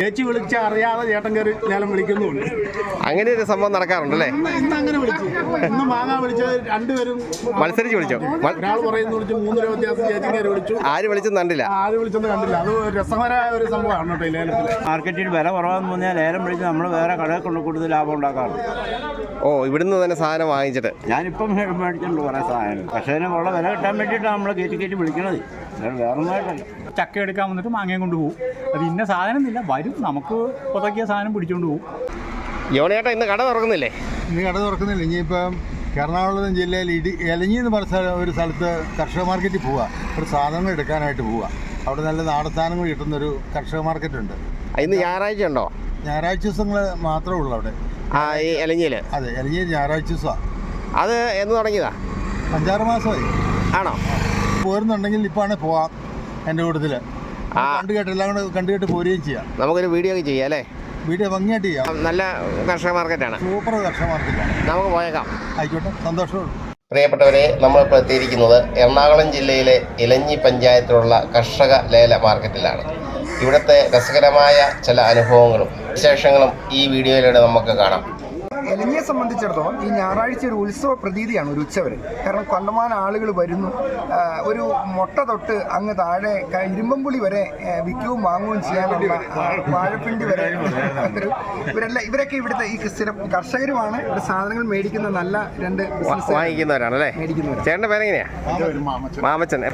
ചേച്ചി വിളിച്ച അറിയാതെ ചേട്ടൻ കയറി ലേലം വിളിക്കുന്നുണ്ട് അങ്ങനെ ഒരു സംഭവം നടക്കാറുണ്ടല്ലേ ഇന്ന് അങ്ങനെ വിളിച്ചു. ഇന്ന് മാങ്ങ വിളിച്ചത് രണ്ടുപേരും മത്സരിച്ച് വിളിച്ചോ? മ- ഒരാൾ പറയുന്നു വിളിച്ചു മൂന്ന് രൂപ വ്യത്യാസം ചേച്ചി കയറി വിളിച്ചു. ആര് വിളിച്ചെന്ന് കണ്ടില്ല. ആര് വിളിച്ചൊന്നും കണ്ടില്ല. അത് ഒരു രസകരമായ ഒരു സംഭവമാണ് കേട്ടോ ഈ ലേലത്തിൽ മാർക്കറ്റിൽ വില കുറവാന്ന് പറഞ്ഞാൽ ലേലം വിളിച്ച് നമ്മൾ വേറെ കടയിൽ കൊണ്ട് കൂടുതൽ ലാഭം ഉണ്ടാക്കാറ്. ഓ ഇവിടുന്ന് തന്നെ സാധനം വാങ്ങിച്ചിട്ട്. ഞാനിപ്പം മേടിച്ചിട്ടുണ്ട് കുറേ സാധനം. പക്ഷേ അതിന് ഉള്ള വില കിട്ടാൻ വേണ്ടിയിട്ടാണ് നമ്മൾ കയറ്റി കയറ്റി വിളിക്കണത്. ചക്ക എടുക്കാൻ വന്നിട്ട് മാങ്ങയും കൊണ്ട് പോകും അത് ഇന്ന സാധനം എന്നില്ല വരും. നമുക്ക് പുതക്കിയ സാധനം പിടിച്ചോണ്ട് പോകും യോണിയേട്ടാ ഇന്ന് കട തുറക്കുന്നില്ലേ? ഇന്ന് കട തുറക്കുന്നില്ല. ഇനിയിപ്പം എറണാകുളം ജില്ലയിൽ ഇടി എലഞ്ഞി എന്ന് പറഞ്ഞ സ്ഥലം ഒരു സ്ഥലത്ത് കർഷക മാർക്കറ്റിൽ പോവുക ഒരു സാധനങ്ങൾ എടുക്കാനായിട്ട് പോവുക അവിടെ നല്ല നാടൻ സാധനങ്ങൾ കിട്ടുന്ന ഒരു കർഷക മാർക്കറ്റ് ഉണ്ട് ഇന്ന് ഞായറാഴ്ച ഉണ്ടോ? ഞായറാഴ്ച ദിവസങ്ങൾ മാത്രമേ ഉള്ളൂ അവിടെ. ആ ഈ എലഞ്ഞിയിൽ അതെ എലഞ്ഞി ഞായറാഴ്ച ദിവസമാണ് അത് എന്ന് തുടങ്ങിയതാ? അഞ്ചാറ് മാസമായി. ആണോ? പോരുന്നുണ്ടെങ്കിൽ ഇപ്പാണ് പോവാം എന്റെ കൂട്ടത്തിൽ. കണ്ടു കേട്ട് എല്ലാം കൂടെ കണ്ടു കേട്ട് പോരുകയും ചെയ്യാം. നമുക്കൊരു വീഡിയോ ഒക്കെ ചെയ്യാം അല്ലേ? വീഡിയോ ഭംഗിയായിട്ട് ചെയ്യാം. നല്ല കർഷക മാർക്കറ്റാണ്. സൂപ്പർ കർഷക മാർക്കറ്റാണ്. നമുക്ക് പോയേക്കാം. ആയിക്കോട്ടെ സന്തോഷമുള്ളൂ. പ്രിയപ്പെട്ടവരെ നമ്മളിപ്പോൾ എത്തിയിരിക്കുന്നത് എറണാകുളം ജില്ലയിലെ ഇലഞ്ഞി പഞ്ചായത്തിലുള്ള കർഷക ലേല മാർക്കറ്റിലാണ്. ഇവിടുത്തെ രസകരമായ ചില അനുഭവങ്ങളും വിശേഷങ്ങളും ഈ വീഡിയോയിലൂടെ നമുക്ക് കാണാം. എലഞ്ഞിയെ സംബന്ധിച്ചിടത്തോളം ഈ ഞായറാഴ്ച ഒരു ഉത്സവ പ്രതീതിയാണ് ഒരു ഉച്ചവരെ. കാരണം കണ്ടമാനം ആളുകൾ വരുന്നു. ഒരു മുട്ട തൊട്ട് അങ്ങ് താഴെ ഇരുമ്പമ്പുളി വരെ വിൽക്കുകയും വാങ്ങുകയും ചെയ്യാനുള്ള വാഴപ്പിണ്ടി വരെ ഒരു ഇവരെല്ലാം ഇവരൊക്കെ ഇവിടുത്തെ ഈ സ്ഥിരം കർഷകരുമാണ്. ഇവിടെ സാധനങ്ങൾ മേടിക്കുന്ന നല്ല രണ്ട് വാങ്ങിക്കുന്നവരാണ് അല്ലേ. ചേട്ടന്റെ പേരെങ്ങനെയാ? മാമച്ചൻ.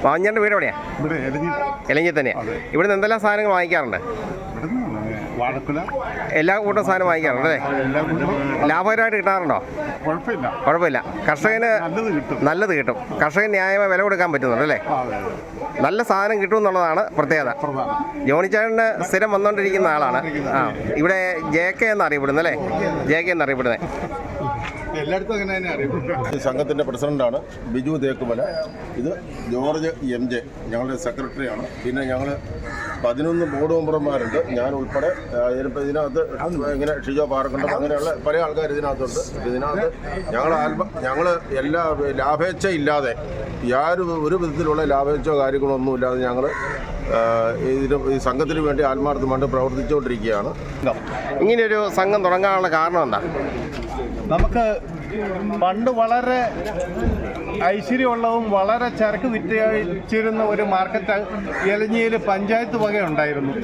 മാമച്ചന്റെ വീട് എവിടെയാ? ഇലഞ്ഞി തന്നെയാ. ഇവിടുന്ന് എന്തെല്ലാം സാധനങ്ങൾ വാങ്ങിക്കാറുണ്ട്? വാഴക്കുല. എല്ലാ കൂട്ടം സാധനം വാങ്ങിക്കാറുണ്ട് അല്ലേ ലാഭകരമായിട്ട് കിട്ടാറുണ്ടോ? കുഴപ്പമില്ല. കുഴപ്പമില്ല. കർഷകന് നല്ലത് കിട്ടും. കർഷകൻ കർഷകന് ന്യായമായ വില കൊടുക്കാൻ പറ്റുന്നുണ്ട് അല്ലേ? നല്ല സാധനം കിട്ടും എന്നുള്ളതാണ് പ്രത്യേകത. ജോണിച്ചാടിന് സ്ഥിരം വന്നുകൊണ്ടിരിക്കുന്ന ആളാണ്. ആ ഇവിടെ ജെ കെ എന്നറിയപ്പെടുന്നത് അല്ലേ? ജെ കെ എന്നറിയപ്പെടുന്നത്. എല്ലായിടത്തും അങ്ങനെ തന്നെ പ്രസിഡന്റാണ് ബിജു തേക്കുമല. ഇത് ജോർജ് എം ജെ ഞങ്ങളുടെ സെക്രട്ടറിയാണ്. പിന്നെ ഞങ്ങൾ പതിനൊന്ന് ബോർഡ് മെമ്പർമാരുണ്ട് ഞാൻ ഉൾപ്പെടെ ഇതിനകത്ത് ഇങ്ങനെ ഷിജോ പാർക്കുണ്ട് അങ്ങനെയുള്ള പല ആൾക്കാർ ഇതിനകത്തുണ്ട്. ഇതിനകത്ത് ഞങ്ങൾ ആത്മ ഞങ്ങൾ എല്ലാ ലാഭേച്ഛ ഇല്ലാതെ യാതൊരു ഒരു വിധത്തിലുള്ള ലാഭേച്ഛോ കാര്യങ്ങളോ ഒന്നും ഇല്ലാതെ ഞങ്ങൾ ഇതിന് ഈ സംഘത്തിന് വേണ്ടി ആത്മാർത്ഥമായിട്ട് പ്രവർത്തിച്ചുകൊണ്ടിരിക്കുകയാണ്. ഇങ്ങനെയൊരു സംഘം തുടങ്ങാനുള്ള കാരണം എന്താ? നമുക്ക് പണ്ട് വളരെ ഐശ്വര്യമുള്ളതും വളരെ ചരക്ക് വിറ്റഴിച്ചിരുന്ന ഒരു മാർക്കറ്റ് എലഞ്ഞിയിൽ പഞ്ചായത്ത് വക ഉണ്ടായിരുന്നു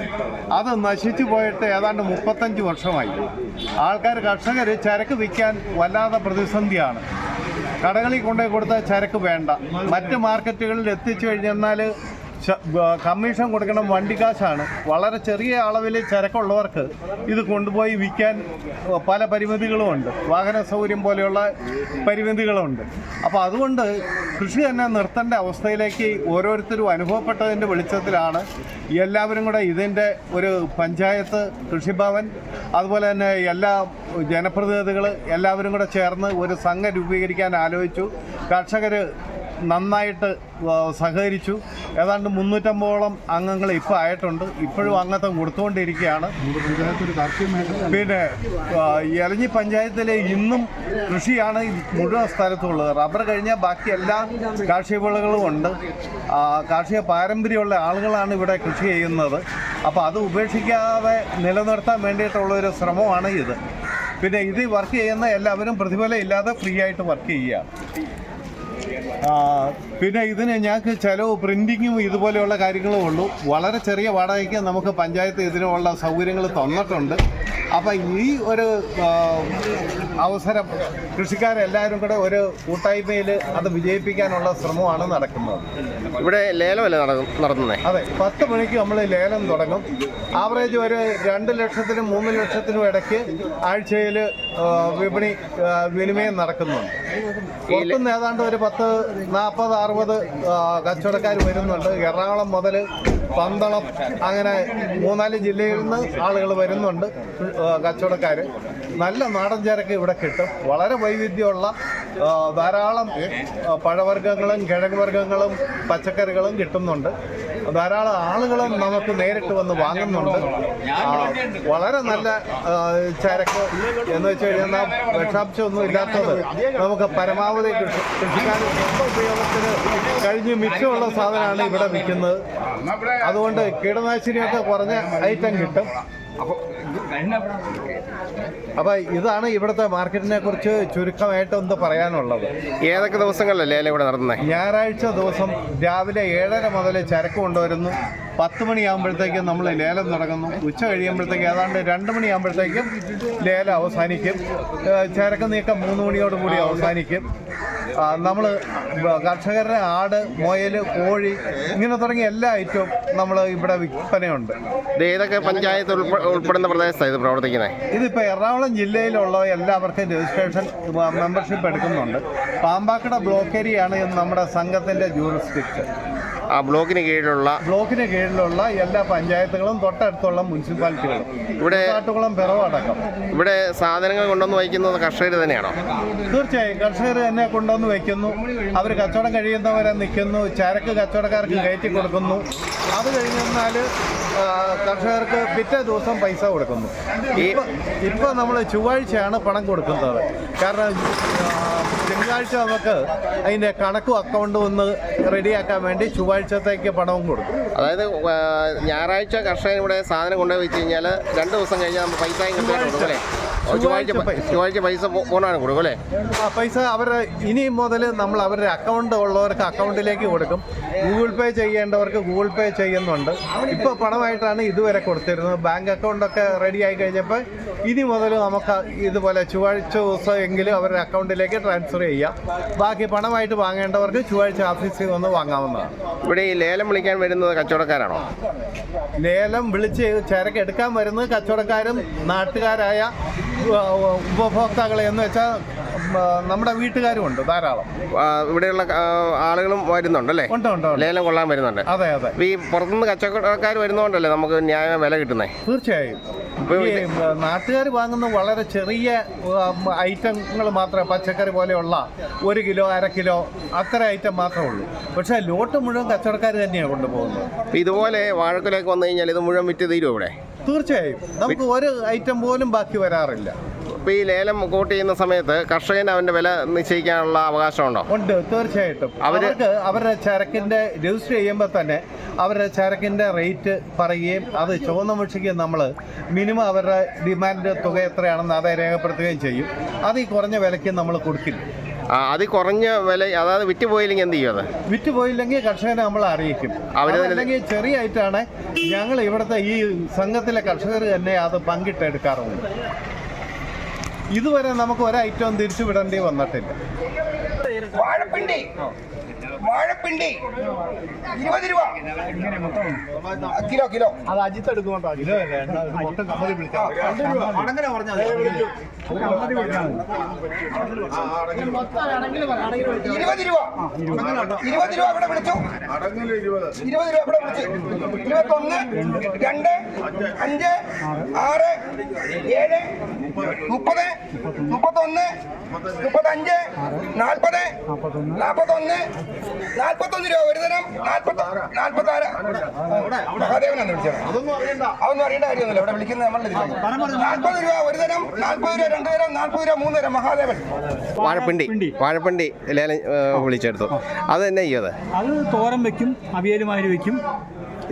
അത് നശിച്ചു പോയിട്ട് ഏതാണ്ട് മുപ്പത്തഞ്ച് വർഷമായി. ആൾക്കാർ കർഷകർ ചരക്ക് വിൽക്കാൻ വല്ലാതെ പ്രതിസന്ധിയാണ്. കടകളിൽ കൊണ്ടുപോയി കൊടുത്ത ചരക്ക് വേണ്ട. മറ്റ് മാർക്കറ്റുകളിൽ എത്തിച്ചു കഴിഞ്ഞെന്നാൽ കമ്മീഷൻ കൊടുക്കണം വണ്ടിക്കാശാണ് വളരെ ചെറിയ അളവിൽ ചരക്കുള്ളവർക്ക് ഇത് കൊണ്ടുപോയി വിൽക്കാൻ പല പരിമിതികളുമുണ്ട്. വാഹന സൗകര്യം പോലെയുള്ള പരിമിതികളുണ്ട് അപ്പോൾ അതുകൊണ്ട് കൃഷി തന്നെ നിർത്തേണ്ട അവസ്ഥയിലേക്ക് ഓരോരുത്തരും അനുഭവപ്പെട്ടതിന്റെ വെളിച്ചത്തിലാണ് എല്ലാവരും കൂടെ ഇതിന്റെ ഒരു പഞ്ചായത്ത് കൃഷിഭവൻ അതുപോലെ തന്നെ എല്ലാ ജനപ്രതിനിധികൾ എല്ലാവരും കൂടെ ചേർന്ന് ഒരു സംഘം രൂപീകരിക്കാൻ ആലോചിച്ചു. കർഷകർ നന്നായിട്ട് സഹകരിച്ചു. ഏതാണ്ട് മുന്നൂറ്റമ്പതോളം അംഗങ്ങൾ ഇപ്പോൾ ആയിട്ടുണ്ട്. ഇപ്പോഴും അംഗത്വം കൊടുത്തുകൊണ്ടിരിക്കുകയാണ്. പിന്നെ എലഞ്ഞി പഞ്ചായത്തിലെ ഇന്നും കൃഷിയാണ് മുഴുവൻ സ്ഥലത്തുള്ളത്. റബ്ബർ കഴിഞ്ഞാൽ ബാക്കി എല്ലാ കാർഷിക വിളകളും ഉണ്ട് കാർഷിക പാരമ്പര്യമുള്ള ആളുകളാണ് ഇവിടെ കൃഷി ചെയ്യുന്നത്. അപ്പോൾ അത് ഉപേക്ഷിക്കാതെ നിലനിർത്താൻ വേണ്ടിയിട്ടുള്ള ഒരു ശ്രമമാണ് ഇത്. പിന്നെ ഇത് വർക്ക് ചെയ്യുന്ന എല്ലാവരും പ്രതിഫലം ഇല്ലാതെ ഫ്രീ ആയിട്ട് വർക്ക് ചെയ്യുകയാണ്. ആ, പിന്നെ ഇതിന് ഞങ്ങൾക്ക് ചിലവ് പ്രിന്റിങ്ങും ഇതുപോലെയുള്ള കാര്യങ്ങളും ഉള്ളൂ. വളരെ ചെറിയ വാടകയ്ക്ക് നമുക്ക് പഞ്ചായത്ത് ഇതിനുള്ള സൗകര്യങ്ങൾ തന്നിട്ടുണ്ട്. അപ്പം ഈ ഒരു അവസരം കൃഷിക്കാരെല്ലാവരും കൂടെ ഒരു കൂട്ടായ്മയിൽ അത് വിജയിപ്പിക്കാനുള്ള ശ്രമമാണ് നടക്കുന്നത്. ഇവിടെ ലേലമല്ലേ നട- നടത്തുന്നത് അതെ പത്ത് മണിക്ക് നമ്മൾ ലേലം തുടങ്ങും. ആവറേജ് ഒരു രണ്ട് ലക്ഷത്തിനും മൂന്ന് ലക്ഷത്തിനും ഇടയ്ക്ക് ആഴ്ചയിൽ വിപണി വിനിമയം നടക്കുന്നുണ്ട്. പുറത്തുനിന്ന് ഏതാണ്ട് ഒരു പത്ത് നാൽപ്പത് അറുപത് കച്ചവടക്കാർ വരുന്നുണ്ട്. എറണാകുളം മുതൽ പന്തളം അങ്ങനെ മൂന്നാൽ ജില്ലയിൽ നിന്ന് ആളുകൾ വരുന്നുണ്ട്. കച്ചവടക്കാർ നല്ല നാടൻ ചരക്ക് ഇവിടെ കിട്ടും. വളരെ വൈവിധ്യമുള്ള ധാരാളം പഴവർഗങ്ങളും കിഴങ്ങ് വർഗങ്ങളും പച്ചക്കറികളും കിട്ടുന്നുണ്ട്. ധാരാളം ആളുകളും നമുക്ക് നേരിട്ട് വന്ന് വാങ്ങുന്നുണ്ട്. വളരെ നല്ല ചരക്ക് എന്ന് വെച്ച് കഴിഞ്ഞാൽ വിഷാംശമൊന്നും ഇല്ലാത്തത് നമുക്ക് പരമാവധി കൃഷിക്കാർ ഉപയോഗത്തിന് കഴിഞ്ഞ് മിച്ചമുള്ള സാധനമാണ് ഇവിടെ വിൽക്കുന്നത്. അതുകൊണ്ട് കീടനാശിനിയൊക്കെ കുറഞ്ഞ ഐറ്റം കിട്ടും. അപ്പൊ ഇതാണ് ഇവിടുത്തെ മാർക്കറ്റിനെ കുറിച്ച് ചുരുക്കമായിട്ട് ഒന്ന് പറയാനുള്ളത്. ഏതൊക്കെ ദിവസങ്ങളിലല്ലേ ലേലം ഇവിടെ നടത്തുന്നത് ഞായറാഴ്ച ദിവസം രാവിലെ ഏഴര മുതൽ ചരക്ക് കൊണ്ടുവരുന്നു. പത്ത് മണിയാകുമ്പോഴത്തേക്കും നമ്മൾ ലേലം തുടങ്ങുന്നു ഉച്ച കഴിയുമ്പോഴത്തേക്കും ഏതാണ്ട് രണ്ട് മണിയാകുമ്പോഴത്തേക്കും ലേലം അവസാനിക്കും. ചരക്ക് നീക്കം മൂന്ന് മണിയോട് കൂടി അവസാനിക്കും. നമ്മൾ കർഷകരുടെ ആട് മുയൽ കോഴി ഇങ്ങനെ തുടങ്ങിയ എല്ലാ ഐറ്റവും നമ്മൾ ഇവിടെ വിൽപ്പനയുണ്ട്. ഏതൊക്കെ പഞ്ചായത്ത് ഉൾപ്പെടുന്ന ഉൾപ്പെടുന്ന പ്രദേശത്താണ് ഇത് പ്രവർത്തിക്കുന്നത്? ഇതിപ്പോൾ എറണാകുളം ജില്ലയിലുള്ള എല്ലാവർക്കും രജിസ്ട്രേഷൻ മെമ്പർഷിപ്പ് എടുക്കുന്നുണ്ട്. പാമ്പാക്കട ബ്ലോക്ക് ഏരിയയാണ് നമ്മുടെ സംഘത്തിന്റെ ജൂറിസ്ഡിക്ഷൻ ആ ബ്ലോക്കിന് കീഴിലുള്ള ബ്ലോക്കിന് കീഴിലുള്ള എല്ലാ പഞ്ചായത്തുകളും തൊട്ടടുത്തുള്ള മുനിസിപ്പാലിറ്റികളും. ഇവിടെ കാട്ടുകുളം പിറവടക്കം. ഇവിടെ സാധനങ്ങൾ കൊണ്ടുവന്ന് വയ്ക്കുന്നത് കർഷകർ തന്നെയാണോ? തീർച്ചയായും കർഷകർ തന്നെ കൊണ്ടുവന്ന് വയ്ക്കുന്നു. അവർ കച്ചവടം കഴിയുന്നവരെ നിൽക്കുന്നു. ചരക്ക് കച്ചവടക്കാർക്ക് കയറ്റി കൊടുക്കുന്നു. അത് കഴിഞ്ഞാൽ കർഷകർക്ക് പിറ്റേ ദിവസം പൈസ കൊടുക്കുന്നു. ഇപ്പൊ നമ്മൾ ചൊവ്വാഴ്ചയാണ് പണം കൊടുക്കുന്നത്. കാരണം തിങ്കളാഴ്ച നമുക്ക് അതിന്റെ കണക്കും അക്കൗണ്ടും ഒന്ന് റെഡിയാക്കാൻ വേണ്ടി ചൊവ്വാഴ്ചത്തേക്ക് പണവും കൊടുക്കും അതായത് ഞായറാഴ്ച കർഷകൻ ഇവിടെ സാധനം കൊണ്ടുപോയി വെച്ച് കഴിഞ്ഞാൽ രണ്ട് ദിവസം കഴിഞ്ഞാൽ നമ്മൾ പൈസ കൃത്യമായിട്ട് അല്ലേ? ചൊവ്വാഴ്ച പൈസ. ഫോണാണ് കൊടുക്കും അല്ലേ? ആ പൈസ അവരുടെ ഇനി മുതൽ നമ്മൾ അവരുടെ അക്കൗണ്ട് ഉള്ളവർക്ക് അക്കൗണ്ടിലേക്ക് കൊടുക്കും. ഗൂഗിൾ പേ ചെയ്യേണ്ടവർക്ക് ഗൂഗിൾ പേ ചെയ്യുന്നുണ്ട്. ഇപ്പോൾ പണമായിട്ടാണ് ഇതുവരെ കൊടുത്തിരുന്നത്. ബാങ്ക് അക്കൗണ്ടൊക്കെ റെഡി ആയി കഴിഞ്ഞപ്പോൾ ഇനി മുതൽ നമുക്ക് ഇതുപോലെ ചൊവ്വാഴ്ച ദിവസം എങ്കിലും അവരുടെ അക്കൗണ്ടിലേക്ക് ട്രാൻസ്ഫർ ചെയ്യാം. ബാക്കി പണമായിട്ട് വാങ്ങേണ്ടവർക്ക് ചൊവ്വാഴ്ച ഓഫീസിൽ വന്ന് വാങ്ങാവുന്നതാണ്. ഇവിടെ ഈ ലേലം വിളിക്കാൻ വരുന്നത് കച്ചവടക്കാരാണോ? ലേലം വിളിച്ച് ചരക്ക് എടുക്കാൻ വരുന്നത് കച്ചവടക്കാരും നാട്ടുകാരായ ഉപഭോക്താക്കളെ എന്ന് വെച്ചാൽ നമ്മുടെ വീട്ടുകാരുമുണ്ട് ധാരാളം. ഇവിടെയുള്ള ആളുകളും വരുന്നുണ്ടല്ലേ ഉണ്ട് ഉണ്ട് ഉണ്ട്. ലേലം കൊള്ളാൻ വരുന്നുണ്ട്. അതെ അതെ. ഈ പുറത്തുനിന്ന് കച്ചവടക്കാർ വരുന്നതുകൊണ്ടല്ലേ നമുക്ക് ന്യായ വില കിട്ടുന്നത് തീർച്ചയായും. നാട്ടുകാർ വാങ്ങുന്ന വളരെ ചെറിയ ഐറ്റങ്ങൾ മാത്രമേ പച്ചക്കറി പോലെയുള്ള ഒരു കിലോ അര കിലോ അത്ര ഐറ്റം മാത്രമേ ഉള്ളൂ. പക്ഷേ ലോട്ട് മുഴുവൻ കച്ചവടക്കാർ തന്നെയാണ് കൊണ്ടുപോകുന്നത്. ഇതുപോലെ വാഴക്കുലയൊക്കെ വന്നു കഴിഞ്ഞാൽ ഇത് മുഴുവൻ വിറ്റ് തീരും ഇവിടെ? തീർച്ചയായും. നമുക്ക് ഒരു ഐറ്റം പോലും ബാക്കി വരാറില്ല. അപ്പോൾ ഈ ലേലം കോട്ട് ചെയ്യുന്ന സമയത്ത് കർഷകന് അവന്റെ വില നിശ്ചയിക്കാനുള്ള അവകാശമുണ്ടോ? ഉണ്ട് തീർച്ചയായിട്ടും. അവർക്ക് അവരുടെ ചരക്കിന്റെ രജിസ്റ്റർ ചെയ്യുമ്പോൾ തന്നെ അവരുടെ ചരക്കിന്റെ റേറ്റ് പറയുകയും അത് ചുവന്ന മുഷിക്ക് നമ്മൾ മിനിമം അവരുടെ ഡിമാൻഡ് തുക എത്രയാണെന്ന് അത് രേഖപ്പെടുത്തുകയും ചെയ്യും. അത് ഈ കുറഞ്ഞ വിലയ്ക്ക് നമ്മൾ കൊടുക്കില്ല. ആ, അത് കുറഞ്ഞ വില അതായത് വിറ്റ് പോയില്ലെങ്കിൽ എന്ത് ചെയ്യും അത്? വിറ്റ് പോയില്ലെങ്കിൽ കർഷകനെ നമ്മൾ അറിയിക്കും. അവരല്ലെങ്കിൽ ചെറിയായിട്ടാണ് ചെറിയ ആയിട്ടാണ് ഞങ്ങൾ ഇവിടുത്തെ ഈ സംഘത്തിലെ കർഷകർ തന്നെ അത് പങ്കിട്ടെടുക്കാറുണ്ട്. ഇതുവരെ നമുക്ക് ഒരൈറ്റവും തിരിച്ചുവിടേണ്ടി തിരിച്ചു വിടേണ്ടി വന്നിട്ടില്ല. വാഴപ്പിണ്ടി. വാഴപ്പിണ്ടി. ഇരുപത് രൂപ. Kilo kilo. അത് അജിത്ത് എടുക്കുന്നുണ്ടോ മൊത്തം കമ്പനി വിളിക്കാം. ഇരുപത് രൂപ. ഇരുപത് രൂപ. ഇവിടെ വിളിച്ചു. ഇരുപത്. രൂപ ഇവിടെ വിളിച്ചു. ഇരുപത്തൊന്ന് രണ്ട് അഞ്ച്. ആറ് ഏഴ് മുപ്പത്. മുപ്പത്തൊന്ന് മുപ്പത്തഞ്ച് നാൽപ്പത് നാൽപ്പത്തൊന്ന് നാൽപ്പത്തൊന്ന് രൂപ ഒരു തരം. നാൽപ്പത്തി നാൽപ്പത്തി ആറ് മഹാദേവനാണ് വിളിച്ചത്? അതൊന്നും അറിയേണ്ട. കാര്യമൊന്നുമില്ല. ഇവിടെ വിളിക്കുന്നത് നമ്മളുടെ നാൽപ്പത് രൂപ ഒരു തരം. നാൽപ്പത് രൂപ രണ്ട് തരം. നാൽപ്പത് രൂപ മൂന്ന് തരം. മഹാദേവൻ. വാഴപ്പിണ്ടി. വാഴപ്പിണ്ടി. ലേലം വിളിച്ചെടുത്തു. അത് തന്നെ ചെയ്യത് അത്? തോരം തോരൻ വെക്കും അവിയലുമായി വെക്കും.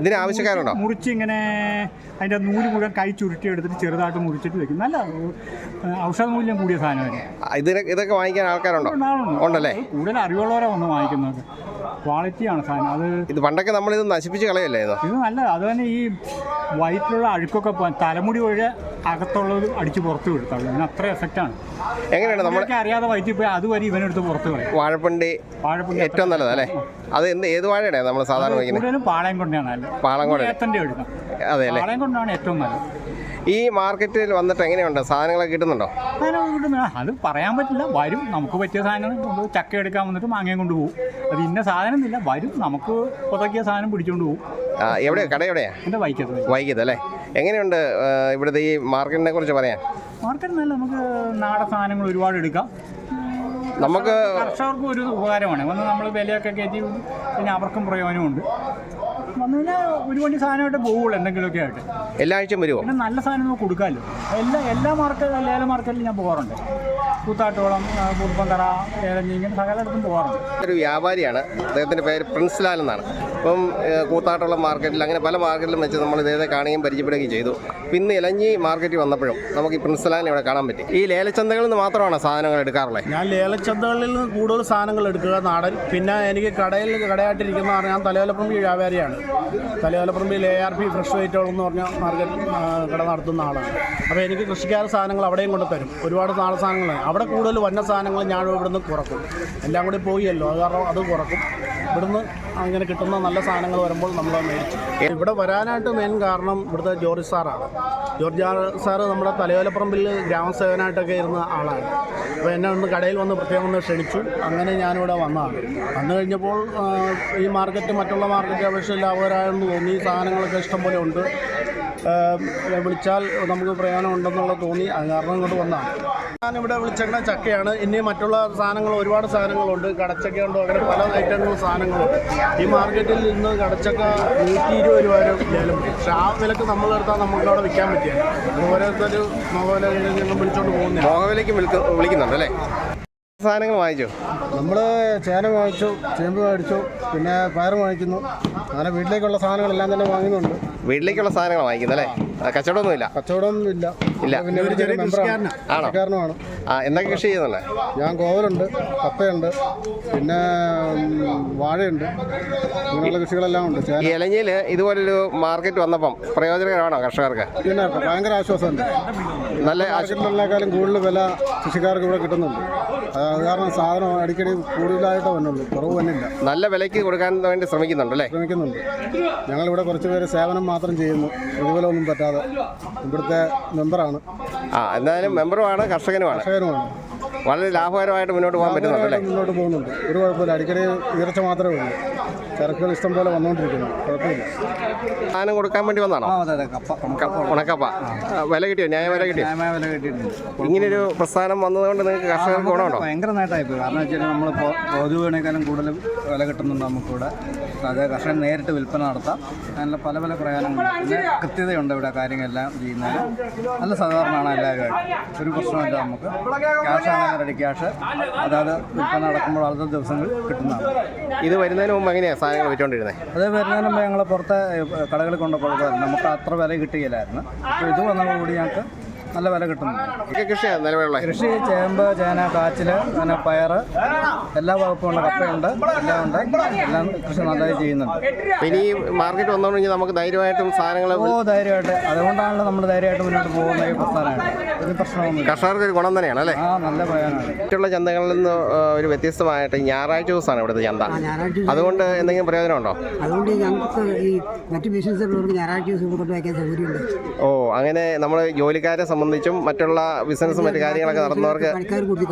ഇതിന് ആവശ്യക്കാരുണ്ടോ? മുറിച്ച് ഇങ്ങനെ അതിന്റെ നൂൽ മുഴുവൻ കൈ ചുരുട്ടി എടുത്തിട്ട് ചെറുതായിട്ട് മുറിച്ചിട്ട് വെക്കും. നല്ല ഔഷധ മൂല്യം കൂടിയ സാധനമായിരുന്നു. ഇത് ഇതൊക്കെ വാങ്ങിക്കാൻ ആൾക്കാരുണ്ടോ? ഉണ്ടല്ലേ? കൂടുതൽ അറിവുള്ളവരെ വന്ന് വാങ്ങിക്കുന്നത് ക്വാളിറ്റിയാണ് സാധനം. അത് ഇത് പണ്ടൊക്കെ നമ്മൾ ഇത് നശിപ്പിച്ച് കളയല്ലേ ഇത്? ഇത് നല്ലത്. അത് തന്നെ ഈ വയറ്റിലുള്ള അഴുക്കൊക്കെ തലമുടി ഒഴികെ അകത്തുള്ളത് അടിച്ച് പുറത്ത് വിടുത്തുള്ളൂ. ഇതിന് അത്ര എഫക്റ്റാണ് എങ്ങനെയാണ് നമ്മൾ നമ്മളൊക്കെ അറിയാതെ വയറ്റിൽ പോയി അതുവരെ ഇവനെടുത്ത് പുറത്ത് കളയും. വാഴപ്പിണ്ടി വാഴപ്പിണ്ടി ഏറ്റവും നല്ലത് അല്ലേ? അത് എന്ത് ഏത് വാഴയാണ് നമ്മൾ സാധാരണ കൂടുതലും പാളയം കൊണ്ടാണ് പാളം കൊണ്ട് അതെ അല്ലേ? പാളയം കൊണ്ടാണ് ഏറ്റവും നല്ലത്. ഈ മാർക്കറ്റിൽ വന്നിട്ട് എങ്ങനെയുണ്ട്? സാധനങ്ങളൊക്കെ കിട്ടുന്നുണ്ടോ? സാധനങ്ങൾ കിട്ടുന്നില്ല അത് പറയാൻ പറ്റില്ല. വരും. നമുക്ക് പറ്റിയ സാധനങ്ങൾ കൊണ്ട് ചക്ക എടുക്കാൻ വന്നിട്ട് മാങ്ങയും കൊണ്ട് പോകും അത് ഇന്ന സാധനം സാധനമില്ല വരും. നമുക്ക് പുതക്കിയ സാധനം പിടിച്ചുകൊണ്ട് പോകും ആ, എവിടെയാ? കട എവിടെയാ? എന്റെ വൈക്കത്ത്. വൈകിയത് അല്ലേ? എങ്ങനെയുണ്ട് ആ, ഇവിടുത്തെ ഈ മാർക്കറ്റിനെ കുറിച്ച് പറയാൻ? മാർക്കറ്റ് നല്ല നമുക്ക് നാടൻ സാധനങ്ങൾ ഒരുപാട് എടുക്കാം. നമുക്ക് കർഷകർക്കും ഒരു ഉപകാരമാണ്. വന്ന് നമ്മൾ വിലയൊക്കെ കയറ്റി പിന്നെ അവർക്കും പ്രയോജനമുണ്ട്. വന്നു കഴിഞ്ഞാൽ ഒരു വണ്ടി സാധനമായിട്ട് പോകുള്ളൂ എന്തെങ്കിലുമൊക്കെ ആയിട്ട്. എല്ലാ ആഴ്ചയും വരുമോ പിന്നെ നല്ല സാധനം നമുക്ക് കൊടുക്കാമല്ലോ. എല്ലാ എല്ലാ മാർക്കറ്റ് ലേല മാർക്കറ്റിലും ഞാൻ പോകാറുണ്ട്. കൂത്താട്ടോളം കുറുപ്പന്തറ ഏലഞ്ഞി ഇങ്ങനെ സകലയിടത്തും പോകാറുണ്ട്. ഒരു വ്യാപാരിയാണ്. അദ്ദേഹത്തിന്റെ പേര് പ്രിൻസ് ലാൽ എന്നാണ്. അപ്പം കൂത്താട്ടോളം കൂത്താട്ടുള്ള മാർക്കറ്റിൽ അങ്ങനെ പല മാർക്കറ്റിലും വെച്ച് നമ്മൾ ഇദ്ദേഹത്തെ കാണുകയും പരിചയപ്പെടുകയും ചെയ്തു. പിന്നെ ഇലഞ്ഞി മാർക്കറ്റിൽ വന്നപ്പോഴും നമുക്ക് ഈ പ്രിൻസ് ലാലിനെ ഇവിടെ കാണാൻ പറ്റി. ഈ ലേലച്ചന്തകളിൽ നിന്ന് മാത്രമാണ് സാധനങ്ങൾ എടുക്കാറുള്ളത്? ഞാൻ ലേലച്ചന്തകളിൽ നിന്ന് കൂടുതൽ സാധനങ്ങൾ എടുക്കുക നാടൻ. പിന്നെ എനിക്ക് കടയിൽ കടയായിട്ടിരിക്കുന്ന ഞാൻ തലയോലപ്പുറമ്പി വ്യാപാരിയാണ്. തലയോലപ്പറമ്പിൽ A R P fresh vegetable എന്ന് പറഞ്ഞ മാർക്കറ്റ് കട നടത്തുന്ന ആളാണ്. അപ്പോൾ എനിക്ക് കൃഷിക്കാർ സാധനങ്ങൾ അവിടെയും കൊണ്ടുതരും. ഒരുപാട് നാളെ സാധനങ്ങൾ അവിടെ കൂടുതൽ വന്ന സാധനങ്ങൾ ഞാൻ ഇവിടുന്ന് കുറക്കും. എല്ലാം കൂടി പോയല്ലോ അത് കാരണം അത് കുറക്കും. ഇവിടുന്ന് അങ്ങനെ കിട്ടുന്ന നല്ല സാധനങ്ങൾ വരുമ്പോൾ നമ്മൾ മേടിച്ചു. ഇവിടെ വരാനായിട്ട് മെയിൻ കാരണം ഇവിടുത്തെ ജോർജ് സാറാണ്. ജോർജ് സാറ് നമ്മുടെ തലയോലപ്പറമ്പിൽ ഗ്രാമസേവനായിട്ടൊക്കെ ഇരുന്ന ആളാണ്. അപ്പോൾ എന്നെ ഒന്ന് കടയിൽ വന്ന് പ്രത്യേകം ഒന്ന് ക്ഷണിച്ചു. അങ്ങനെ ഞാനിവിടെ വന്നതാണ്. വന്നു കഴിഞ്ഞപ്പോൾ ഈ മാർക്കറ്റ് മറ്റുള്ള മാർക്കറ്റ് അപേക്ഷിച്ച് ലാഭകരമായെന്ന് തോന്നി. സാധനങ്ങളൊക്കെ ഇഷ്ടംപോലെ ഉണ്ട്. വിളിച്ചാൽ നമുക്ക് പ്രയോജനം ഉണ്ടെന്നുള്ള തോന്നി. അത് കാരണം ഇങ്ങോട്ട് വന്നതാണ്. ഞാനിവിടെ വിളിച്ചേക്കുന്ന ചക്കയാണ്. ഇനി മറ്റുള്ള സാധനങ്ങൾ ഒരുപാട് സാധനങ്ങളുണ്ട്. കടച്ചക്കയുണ്ട് അങ്ങനെ പല ഐറ്റങ്ങളും സാധനങ്ങളുണ്ട്. ഈ മാർക്കറ്റിൽ നിന്ന് കടച്ചക്ക നൂറ്റി ഇരുപത് രൂപ വരെ വിലയിലും. പക്ഷേ ആ വിലക്ക് നമ്മളെടുത്താൽ നമുക്ക് അവിടെ വിൽക്കാൻ പറ്റില്ല. ഓരോരുത്തർ മോഹോല ഞങ്ങൾ വിളിച്ചോണ്ട് പോകുന്നില്ല. മോഹവിലേക്ക് വിളിക്ക വിളിക്കുന്നുണ്ട് അല്ലേ? സാധനങ്ങൾ വാങ്ങിച്ചു? നമ്മൾ ചേന വാങ്ങിച്ചു ചേമ്പ് മേടിച്ചു പിന്നെ പയർ വാങ്ങിക്കുന്നു അങ്ങനെ വീട്ടിലേക്കുള്ള സാധനങ്ങളെല്ലാം തന്നെ വാങ്ങുന്നുണ്ട്. വീട്ടിലേക്കുള്ള സാധനങ്ങൾ വാങ്ങിക്കുന്നു അല്ലേ ആ, കച്ചവടമൊന്നുമില്ല. കച്ചവടമൊന്നും ഇല്ല. ഇല്ല. പിന്നെ ഒരു ചെറിയ മെമ്പറാണ് ആണോ. കൃഷിക്കാരനുമാണ്. ആ എന്തൊക്കെ കൃഷി ചെയ്യുന്നുള്ളേ ഞാൻ കോവലുണ്ട് കപ്പയുണ്ട് പിന്നെ വാഴയുണ്ട്. ഇങ്ങനെയുള്ള കൃഷികളെല്ലാം ഉണ്ട്. ചേന. ഈ ഇലഞ്ഞിയിൽ ഇതുപോലൊരു മാർക്കറ്റ് വന്നപ്പം പ്രയോജനകരമാണോ കർഷകർക്ക്? പിന്നെ ഭയങ്കര ആശ്വാസമുണ്ട്. നല്ല ആശ- മാർക്കറ്റിലേക്കാളും കൂടുതൽ വില കൃഷിക്കാർക്ക് ഇവിടെ കിട്ടുന്നുണ്ട്. അത് കാരണം സാധനം അടിക്കടി കൂടുതലായിട്ടേ വന്നുള്ളൂ. കുറവ് തന്നെയില്ല നല്ല വിലയ്ക്ക് കൊടുക്കാൻ വേണ്ടി ശ്രമിക്കുന്നുണ്ട് അല്ലേ? ശ്രമിക്കുന്നുണ്ട്. ഞങ്ങളിവിടെ കുറച്ച് പേര് സേവനം മാത്രം ചെയ്യുന്നു. ഇതുപോലെ ഒന്നും പറ്റാതെ. ഇവിടുത്തെ മെമ്പറാണ് ആ എന്തായാലും മെമ്പറുമാണ് കർഷകനുമാണ്. കർഷകനുമാണ്. വളരെ ലാഭകരമായിട്ട് മുന്നോട്ട് പോകാൻ പറ്റുന്നുണ്ട് അല്ലേ? മുന്നോട്ട് പോകുന്നുണ്ട്. ഒരു കുഴപ്പമില്ല. അടിക്കടി ഉയർച്ച മാത്രമേ ഉള്ളൂ. ചരക്കുകൾ ഇഷ്ടം പോലെ വന്നുകൊണ്ടിരിക്കുന്നു കുഴപ്പമില്ല. സാധനം കൊടുക്കാൻ വേണ്ടി വന്നാണോ? ഉണക്കപ്പ വില കിട്ടിയോ? ന്യായ വില കിട്ടിയോ? ന്യായമായ വില കിട്ടിയിട്ടുണ്ട്. ഇങ്ങനൊരു പ്രസ്ഥാനം വന്നതുകൊണ്ട് നിങ്ങൾക്ക് കർഷകർക്ക് ഗുണമുണ്ടോ? ഭയങ്കര നേട്ടമായിപ്പോയി കാരണം വെച്ചാൽ നമ്മൾ പൊതുവിനേക്കാളും കൂടുതൽ വില കിട്ടുന്നുണ്ട് നമുക്കിവിടെ. അത് കർഷകൻ നേരിട്ട് വിൽപ്പന നടത്താം. നല്ല പല പല പ്രയാണങ്ങളും പിന്നെ കൃത്യതയുണ്ട് ഇവിടെ കാര്യങ്ങളെല്ലാം ചെയ്യുന്നതിന്. നല്ല സഹകരണമാണ് എല്ലാവരുമായിട്ട്. ഒരു പ്രശ്നമില്ല നമുക്ക്. ക്യാഷ് ആണെങ്കിൽ റെഡി ക്യാഷ്. അതായത് വിൽപ്പന നടക്കുമ്പോൾ അടുത്ത ദിവസങ്ങൾ കിട്ടുന്നതാണ്. ഇത് വരുന്നതിന് മുമ്പ് എങ്ങനെയാണ് സാധനങ്ങൾ വിറ്റുകൊണ്ടിരുന്നത് അത് വരുന്നതിന് മുമ്പ് ഞങ്ങൾ പുറത്തെ കടകളിൽ കൊണ്ട് കൊടുക്കുമായിരുന്നു നമുക്ക് അത്ര വില കിട്ടുകയില്ലായിരുന്നു അപ്പോൾ ഇത് വന്നതോടുകൂടി ഞങ്ങൾക്ക് നല്ല വില കിട്ടുന്നുണ്ട്. ഒക്കെ കൃഷിയാണ് നിലവിലുള്ള കൃഷി ചേമ്പ് ചേന കാച്ചിൽ പിന്നെ പയറ് എല്ലാ വകുപ്പുണ്ട് കപ്പയുണ്ട് എല്ലാം ഉണ്ട്. എല്ലാം കൃഷി നന്നായി ചെയ്യുന്നുണ്ട്. ഇനി മാർക്കറ്റ് വന്നോണ്ട് ഇനി നമുക്ക് ധൈര്യമായിട്ടും സാധനങ്ങൾ ഓ ധൈര്യമായിട്ട്. അതുകൊണ്ടാണല്ലോ നമ്മൾ ധൈര്യമായിട്ട് മുന്നോട്ട് പോകുന്ന ഈ പ്രസ്ഥാനമാണ് ഒരു പ്രശ്നമൊന്നും കർഷകർക്ക് ഒരു ഗുണം തന്നെയാണ് അല്ലേ? ആ നല്ല പ്രയോജനമാണ് മറ്റുള്ള ചന്തകളിൽ നിന്ന് ഒരു വ്യത്യസ്തമായിട്ട് ഞായറാഴ്ച ദിവസമാണ് ഇവിടുത്തെ ചന്ത. അതുകൊണ്ട് എന്തെങ്കിലും പ്രയോജനമുണ്ടോ അതുകൊണ്ട് ഞങ്ങൾക്ക് ഈ മറ്റ് ബിസിനസ്സുള്ളവർക്ക് ഞായറാഴ്ച ദിവസം കൊണ്ടുവയ്ക്കാൻ സൗകര്യമുണ്ട്. ഓ അങ്ങനെ നമ്മൾ ജോലിക്കാരെ സംബന്ധിച്ചും മറ്റുള്ള ബിസിനസ്സും മറ്റു കാര്യങ്ങളൊക്കെ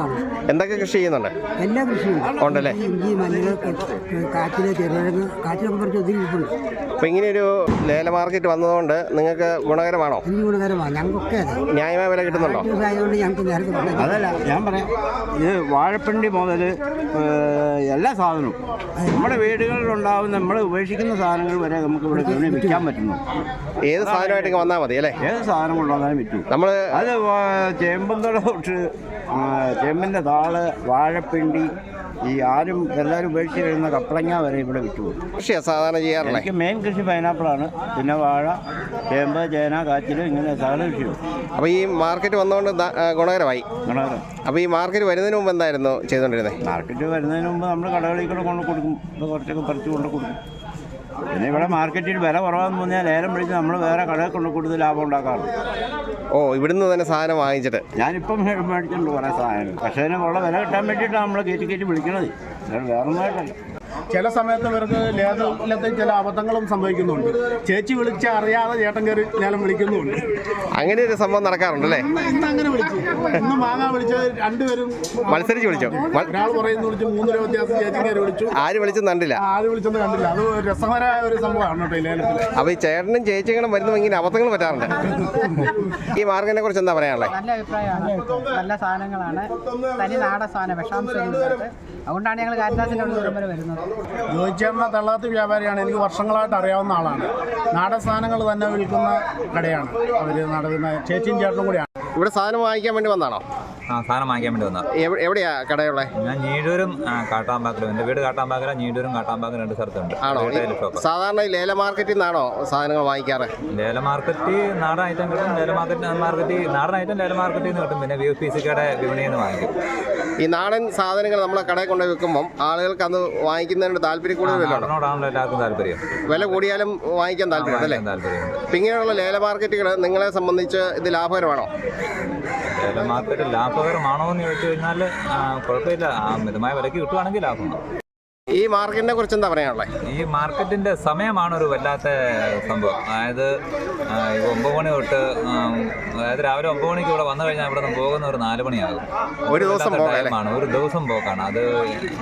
കാണും. എന്തൊക്കെ കൃഷി ചെയ്യുന്നുണ്ട്? എല്ലാ കൃഷിയും. ഉണ്ടല്ലേ? അപ്പൊ ഇങ്ങനെയൊരു ലേല മാർക്കറ്റ് വന്നതുകൊണ്ട് നിങ്ങൾക്ക് ഗുണകരമാണോ? ന്യായമായ വില കിട്ടുന്നുണ്ടോ? അതല്ല ഞാൻ പറയാം. ഇത് വാഴപ്പിണ്ടി മുതൽ എല്ലാ സാധനവും. നമ്മുടെ വീടുകളിലുണ്ടാവുന്ന നമ്മൾ ഉപേക്ഷിക്കുന്ന സാധനങ്ങൾ വരെ നമുക്ക് ഇവിടെ വിൽക്കാൻ പറ്റുന്നു. ഏത് സാധനമായിട്ട് വന്നാൽ മതി അല്ലേ? ഏത് സാധനം കൊണ്ടുവന്നാലും വിറ്റു. നമ്മൾ അത് ചേമ്പന്തട തൊട്ട് ചേമ്പിന്റെ താൾ വാഴപ്പിണ്ടി ഈ ആരും എല്ലാവരും ഉപേക്ഷിച്ച് കഴിയുന്ന കപ്പളങ്ങ വരെ ഇവിടെ വിറ്റു കൃഷിയാണ് സാധാരണ ചെയ്യാറുള്ളത്? എനിക്ക് മെയിൻ കൃഷി പൈനാപ്പിളാണ് പിന്നെ വാഴ ചേമ്പ് ചേന കാച്ചിൽ ഇങ്ങനെ സകല കൃഷിയും അപ്പോൾ ഈ മാർക്കറ്റ് വന്നതുകൊണ്ട് ദാ- ആ, ഗുണകരമായി. ഗുണകരം. അപ്പോൾ ഈ മാർക്കറ്റ് വരുന്നതിന് മുമ്പ് എന്തായിരുന്നു ചെയ്തുകൊണ്ടിരുന്നത് മാർക്കറ്റ് വരുന്നതിന് മുമ്പ് നമ്മൾ കടകളിൽ കൂടെ കൊണ്ട് കൊടുക്കും. ഇത് കുറച്ചൊക്കെ പറിച്ചു കൊണ്ട് കൊടുക്കും. പിന്നെ ഇവിടെ മാർക്കറ്റിൽ വില കുറവാന്ന് പറഞ്ഞാൽ ലേലം വിളിച്ച് നമ്മൾ വേറെ കടയിൽ കൊണ്ട് കൂടുതൽ ലാഭം ഉണ്ടാക്കാറുണ്ട് ഓ ഇവിടുന്ന് തന്നെ സാധനം വാങ്ങിച്ചിട്ട്. ഞാനിപ്പം മേടിച്ചിട്ടുണ്ട് കുറേ സാധനം. പക്ഷേ അതിനുള്ള വില കിട്ടാൻ വേണ്ടിയിട്ടാണ് നമ്മൾ കയറ്റി കയറ്റി വിളിക്കണത്. വേറെ വേറൊന്നുമായിട്ടല്ല ചില സമയത്ത് ഇവർക്ക് ലേലത്തിൽ ചില അബദ്ധങ്ങളും സംഭവിക്കുന്നുണ്ട്. ചേച്ചി വിളിച്ച അറിയാതെ ചേട്ടൻ കയറി ലേലം വിളിക്കുന്നുണ്ട് അങ്ങനെ ഒരു സംഭവം നടക്കാറുണ്ടല്ലേ? ഇന്ന് ഇന്ന് അങ്ങനെ വിളിച്ചു. ഇന്ന് മാങ്ങ വിളിച്ചത് രണ്ടുപേരും മത്സരിച്ച് വിളിച്ചോ? മ- ഒരാൾ പറയുന്നു വിളിച്ചു മൂന്ന് രൂപ വ്യത്യാസം ചേച്ചി കയറി വിളിച്ചു. ആര് വിളിച്ചു കണ്ടില്ല. ആര് വിളിച്ചെന്ന് കണ്ടില്ല. അത് ഒരു രസകരമായ ഒരു സംഭവമാണ് കേട്ടോ ഈ ലേലത്തിൽ. അപ്പൊ ഈ ചേട്ടനും ചേച്ചികളും വരുന്നു ഇങ്ങനെ അബദ്ധങ്ങൾ പറ്റാറുണ്ട്. ഈ മാർഗിനെ കുറിച്ച് എന്താ പറയാനുള്ളത് നല്ല അഭിപ്രായമാണ്. നല്ല സാധനങ്ങളാണ്. തനി നാടൻ സാധനം വിഷാംശം അതുകൊണ്ടാണ് ഞങ്ങൾ കാരിദാസിന്റെ ദൂരം വരുന്നത്. ജോയിച്ചേർന്ന തള്ളാത്ത വ്യാപാരിയാണ്. എനിക്ക് വർഷങ്ങളായിട്ട് അറിയാവുന്ന ആളാണ്. നാടൻ സാധനങ്ങൾ തന്നെ വിൽക്കുന്ന കടയാണ് അവർ നടക്കുന്ന ചേച്ചിയും ചേട്ടനും കൂടിയാണ്. ഇവിടെ സാധനം വാങ്ങിക്കാൻ വേണ്ടി വന്നാണോ? ആ സാധനം വാങ്ങിക്കാൻ വേണ്ടി വന്നാൽ എവിടെ- എവിടെയാ കടയുള്ളത് ഞാൻ ഞീഴൂരും കാട്ടാമ്പാക്കലും എന്റെ വീട് കാട്ടാമ്പാക്കല ഞീഴൂരും കാട്ടാമ്പാക്കലും രണ്ട് സ്ഥലത്തുണ്ട്. ആണോ? സാധാരണ ഈ ലേല മാർക്കറ്റിൽ നിന്നാണോ സാധനങ്ങൾ വാങ്ങിക്കാറ്? ലേല മാർക്കറ്റ് നാടൻ ഐറ്റം കിട്ടും ലേല മാർക്കറ്റ് മാർക്കറ്റ് നാടൻ ഐറ്റം ലേല മാർക്കറ്റിൽ നിന്ന് കിട്ടും. പിന്നെ വി എഫ് പി സി കട വിപണിയിൽ നിന്ന് വാങ്ങിക്കും. ഈ നാടൻ സാധനങ്ങൾ നമ്മളെ കടയിൽ കൊണ്ടുപോയി വെക്കുമ്പം ആളുകൾക്ക് അന്ന് വാങ്ങിക്കുന്നതിന് താല്പര്യം കൂടുതലാണോ എല്ലാവർക്കും താല്പര്യം. വില കൂടിയാലും വാങ്ങിക്കാൻ താല്പര്യം അല്ലേ താല്പര്യം ഇങ്ങനെയുള്ള ലേല മാർക്കറ്റുകൾ നിങ്ങളെ സംബന്ധിച്ച് ഇത് ലാഭകരമാണോ? ലേല മാർക്കറ്റ് ലാഭകരമാണോ എന്ന് ചോദിച്ചു കഴിഞ്ഞാൽ കുഴപ്പമില്ല. മിതമായ വിലയ്ക്ക് കിട്ടുവാണെങ്കിൽ ലാഭം ഈ മാർക്കറ്റിനെ കുറിച്ച് എന്താ പറയാനുള്ളത് ഈ മാർക്കറ്റിന്റെ സമയമാണ് ഒരു വല്ലാത്ത സംഭവം. അതായത് ഒമ്പത് മണി തൊട്ട് അതായത് രാവിലെ ഒമ്പത് മണിക്ക് ഇവിടെ വന്നു കഴിഞ്ഞാൽ ഇവിടെ നിന്ന് പോകുന്ന ഒരു നാല് മണിയാകും. ഒരു ദിവസം ടൈമാണ് ഒരു ദിവസം പോക്കാണ്. അത്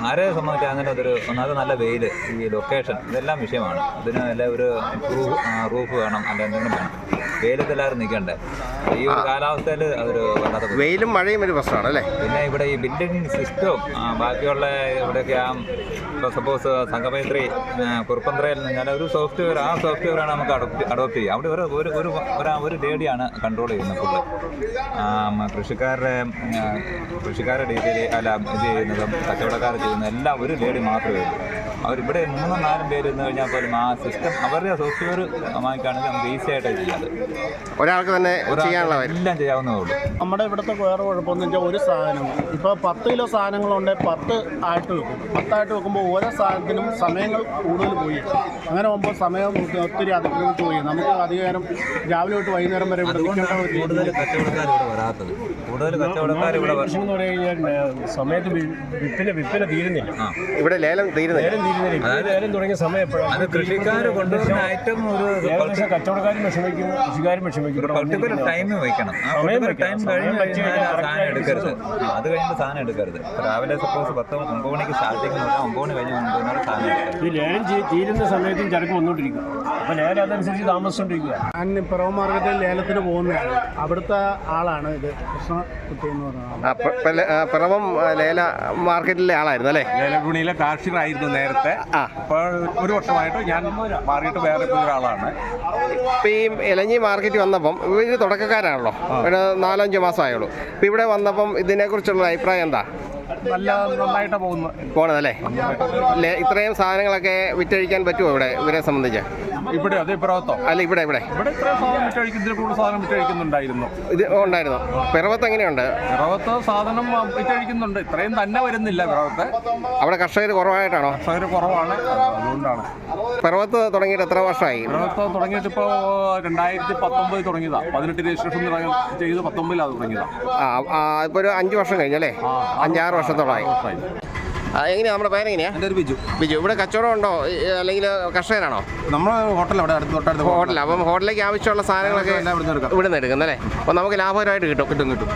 ആരെ സംബന്ധിച്ചാൽ അതൊരു ഒന്നാമത് നല്ല വെയിൽ ഈ ലൊക്കേഷൻ ഇതെല്ലാം വിഷയമാണ്. അതിന് അല്ല ഒരു റൂഫ് റൂഫ് വേണം അല്ല എന്തെങ്കിലും വേണം. വെയിലത്ത് എല്ലാവരും നിൽക്കണ്ടേ? ഈ ഒരു കാലാവസ്ഥയിൽ അതൊരു വല്ലാത്ത വെയിലും മഴയും ഒരു പ്രശ്നമാണ് അല്ലേ പിന്നെ ഇവിടെ ഈ ബിൽഡിംഗ് സിസ്റ്റവും ബാക്കിയുള്ള ഇവിടെയൊക്കെ ആ സപ്പോസ് സംഘമൈത്രി കുറുപ്പന്ത്രയിൽ നിന്ന് ഒരു സോഫ്റ്റ്വെയർ ആ സോഫ്റ്റ്വെയറാണ് നമുക്ക് അഡോപ്റ്റ് അഡോപ്റ്റ് ചെയ്യുക അവിടെ ഒരു ഒരു ഒരു ഒരു ലേഡിയാണ് കൺട്രോൾ ചെയ്യുന്നത് ഫുള്ള് കൃഷിക്കാരുടെ കൃഷിക്കാരുടെ ഡീറ്റെയിൽ അല്ല ഇത് ചെയ്യുന്നതും കച്ചവടക്കാർ ചെയ്യുന്നതും എല്ലാം ഒരു ലേഡി മാത്രമേ ഉള്ളൂ. അവരിവിടെ മൂന്നും നാലും പേര് ഇരുന്ന് കഴിഞ്ഞാൽ പോലും ആ സിസ്റ്റം അവരുടെ സോഫ്റ്റ്വെയർ വാങ്ങിക്കുകയാണെങ്കിൽ നമുക്ക് ഈസി ആയിട്ട് ചെയ്യാം ഒരാൾക്ക് തന്നെ ചെയ്യാനുള്ള എല്ലാം ചെയ്യാവുന്നതേ ഉള്ളൂ. നമ്മുടെ ഇവിടുത്തെ വേറെ കുഴപ്പമെന്ന് വെച്ചാൽ ഒരു സാധനം. ഇപ്പോൾ പത്ത് കിലോ സാധനങ്ങളുണ്ടെങ്കിൽ പത്ത് ആയിട്ട് വെക്കും. പത്തായിട്ട് വെക്കുമ്പോൾ ഓരോ സാധനത്തിനും സമയങ്ങൾ കൂടുതൽ പോയി. അങ്ങനെ പോകുമ്പോൾ സമയം ഒത്തിരി അതിക്രമിച്ച് പോയി. നമുക്ക് അധികാരം രാവിലെ തൊട്ട് വൈകുന്നേരം വരെ ഇവിടെ നിൽക്കേണ്ട ഒരു കൂടുതൽ കച്ചവടക്കാർ ഇവിടെ വരാത്തത്. കൂടുതൽ കച്ചവടക്കാർ ഇവിടെ എന്ന് പറഞ്ഞു കഴിഞ്ഞാൽ സമയത്ത് വിപ്പിന് വിപ്പിന് തീരുന്നില്ല. ഇവിടെ ലേലം തീരുന്നില്ല. തീരുന്നില്ല അതായത് നേരം തുടങ്ങിയ സമയം എപ്പോഴാണ്? അത് കൃഷിക്കാർ കൊണ്ടുവരുന്ന ഐറ്റം ഒരു കച്ചവടക്കാരും വിഷമിക്കും കൃഷിക്കാരും വിഷമിക്കും ഒരു പർട്ടിക്കുലർ ടൈം വെക്കണം. ആ ടൈം കഴിഞ്ഞ് സാധനം എടുക്കരുത്. അത് കഴിഞ്ഞ് സാധനം എടുക്കരുത്. രാവിലെ സപ്പോസ് പത്ത് ഒമ്പത് മണിക്ക് സ്റ്റാർട്ടിങ് ഒമ്പത് മണി കഴിഞ്ഞ് കൊണ്ടുവന്നാൽ സാധനം എടുക്കരുത്. ഈ ലേലം തീരുന്ന സമയത്തും ചരക്ക് വന്നുകൊണ്ടിരിക്കും അപ്പോൾ ലേലം അതനുസരിച്ച് താമസിച്ചുകൊണ്ടിരിക്കുക ഞാൻ പിറവ മാർക്കറ്റിൽ ലേലത്തിന് പോകുന്നതാണ് അവിടുത്തെ ആളാണ് ഇത്. കൃഷ്ണ കുട്ടി എന്ന് പറയുന്നത് ആ, പ- പല- ആ, പിറവം ആ, ലേല മാർക്കറ്റിലെ ആളായിരുന്നു അല്ലേ? ലേലഗുണിയിലെ കാർഷികരായിരുന്നു നേരത്തെ. ആ. ഇപ്പോൾ ഒരു വർഷമായിട്ട് ഞാൻ മാറിയിട്ട് വേറെ ഒരാളാണ്. ഇപ്പം ഈ ഇലഞ്ഞി മാർക്കറ്റ് വന്നപ്പം ഇവർ തുടക്കക്കാരാണല്ലോ. ഒരു നാലഞ്ച് മാസമായുള്ളൂ. ഇപ്പം ഇവിടെ വന്നപ്പം ഇതിനെക്കുറിച്ചുള്ള അഭിപ്രായം എന്താ? നല്ല നന്നായിട്ട് പോകുന്നു പോണതല്ലേ? ഇത്രയും സാധനങ്ങളൊക്കെ വിറ്റഴിക്കാൻ പറ്റുമോ ഇവിടെ ഇവരെ സംബന്ധിച്ച്? ഇവിടെ അതെ പിറവത്തോ അല്ല ഇവിടെ ഇവിടെ. ഇവിടെ ഇത്രയും സാധനം വിറ്റഴിക്കുന്നതിൽ കൂടുതൽ സാധനം വിറ്റഴിക്കുന്നുണ്ടായിരുന്നു. ഇത് ഉണ്ടായിരുന്നു. പിറവത്ത് എങ്ങനെയുണ്ട്? പിറവത്ത് സാധനം വിറ്റഴിക്കുന്നുണ്ട്. ഇത്രയും തന്നെ വരുന്നില്ല പിറവത്ത്. അവിടെ കർഷകർ കുറവായിട്ടാണോ? കർഷകർ കുറവാണ്. അതുകൊണ്ടാണ്. പിറവത്ത് തുടങ്ങിയിട്ട് എത്ര വർഷമായി? പിറവത്ത് തുടങ്ങിയിട്ട് ഇപ്പോൾ രണ്ടായിരത്തി പത്തൊമ്പത് തുടങ്ങിയതാ. പതിനെട്ട് രജിസ്ട്രേഷൻ ചെയ്ത് പത്തൊമ്പതിലാണ് തുടങ്ങിയതാ. ആ ഇപ്പോൾ ഒരു അഞ്ച് വർഷം കഴിഞ്ഞല്ലേ? അഞ്ചാറ് വർഷത്തോളമായി. എങ്ങനെയാ നമ്മുടെ പേരെങ്ങനെയാ എന്റെ ഒരു ബിജു. ബിജു. ഇവിടെ കച്ചവടം ഉണ്ടോ? അല്ലെങ്കിൽ കർഷകരാണോ നമ്മൾ ഹോട്ടൽ അവിടെ അടുത്ത് തൊട്ടടുത്ത് ഹോട്ടൽ അപ്പം ഹോട്ടലിലേക്ക് ആവശ്യമുള്ള സാധനങ്ങളൊക്കെ ഇവിടെ നിന്ന് എടുക്കുന്നത് അല്ലേ? അപ്പോൾ നമുക്ക് ലാഭകരമായിട്ട് കിട്ടും. കിട്ടും കിട്ടും.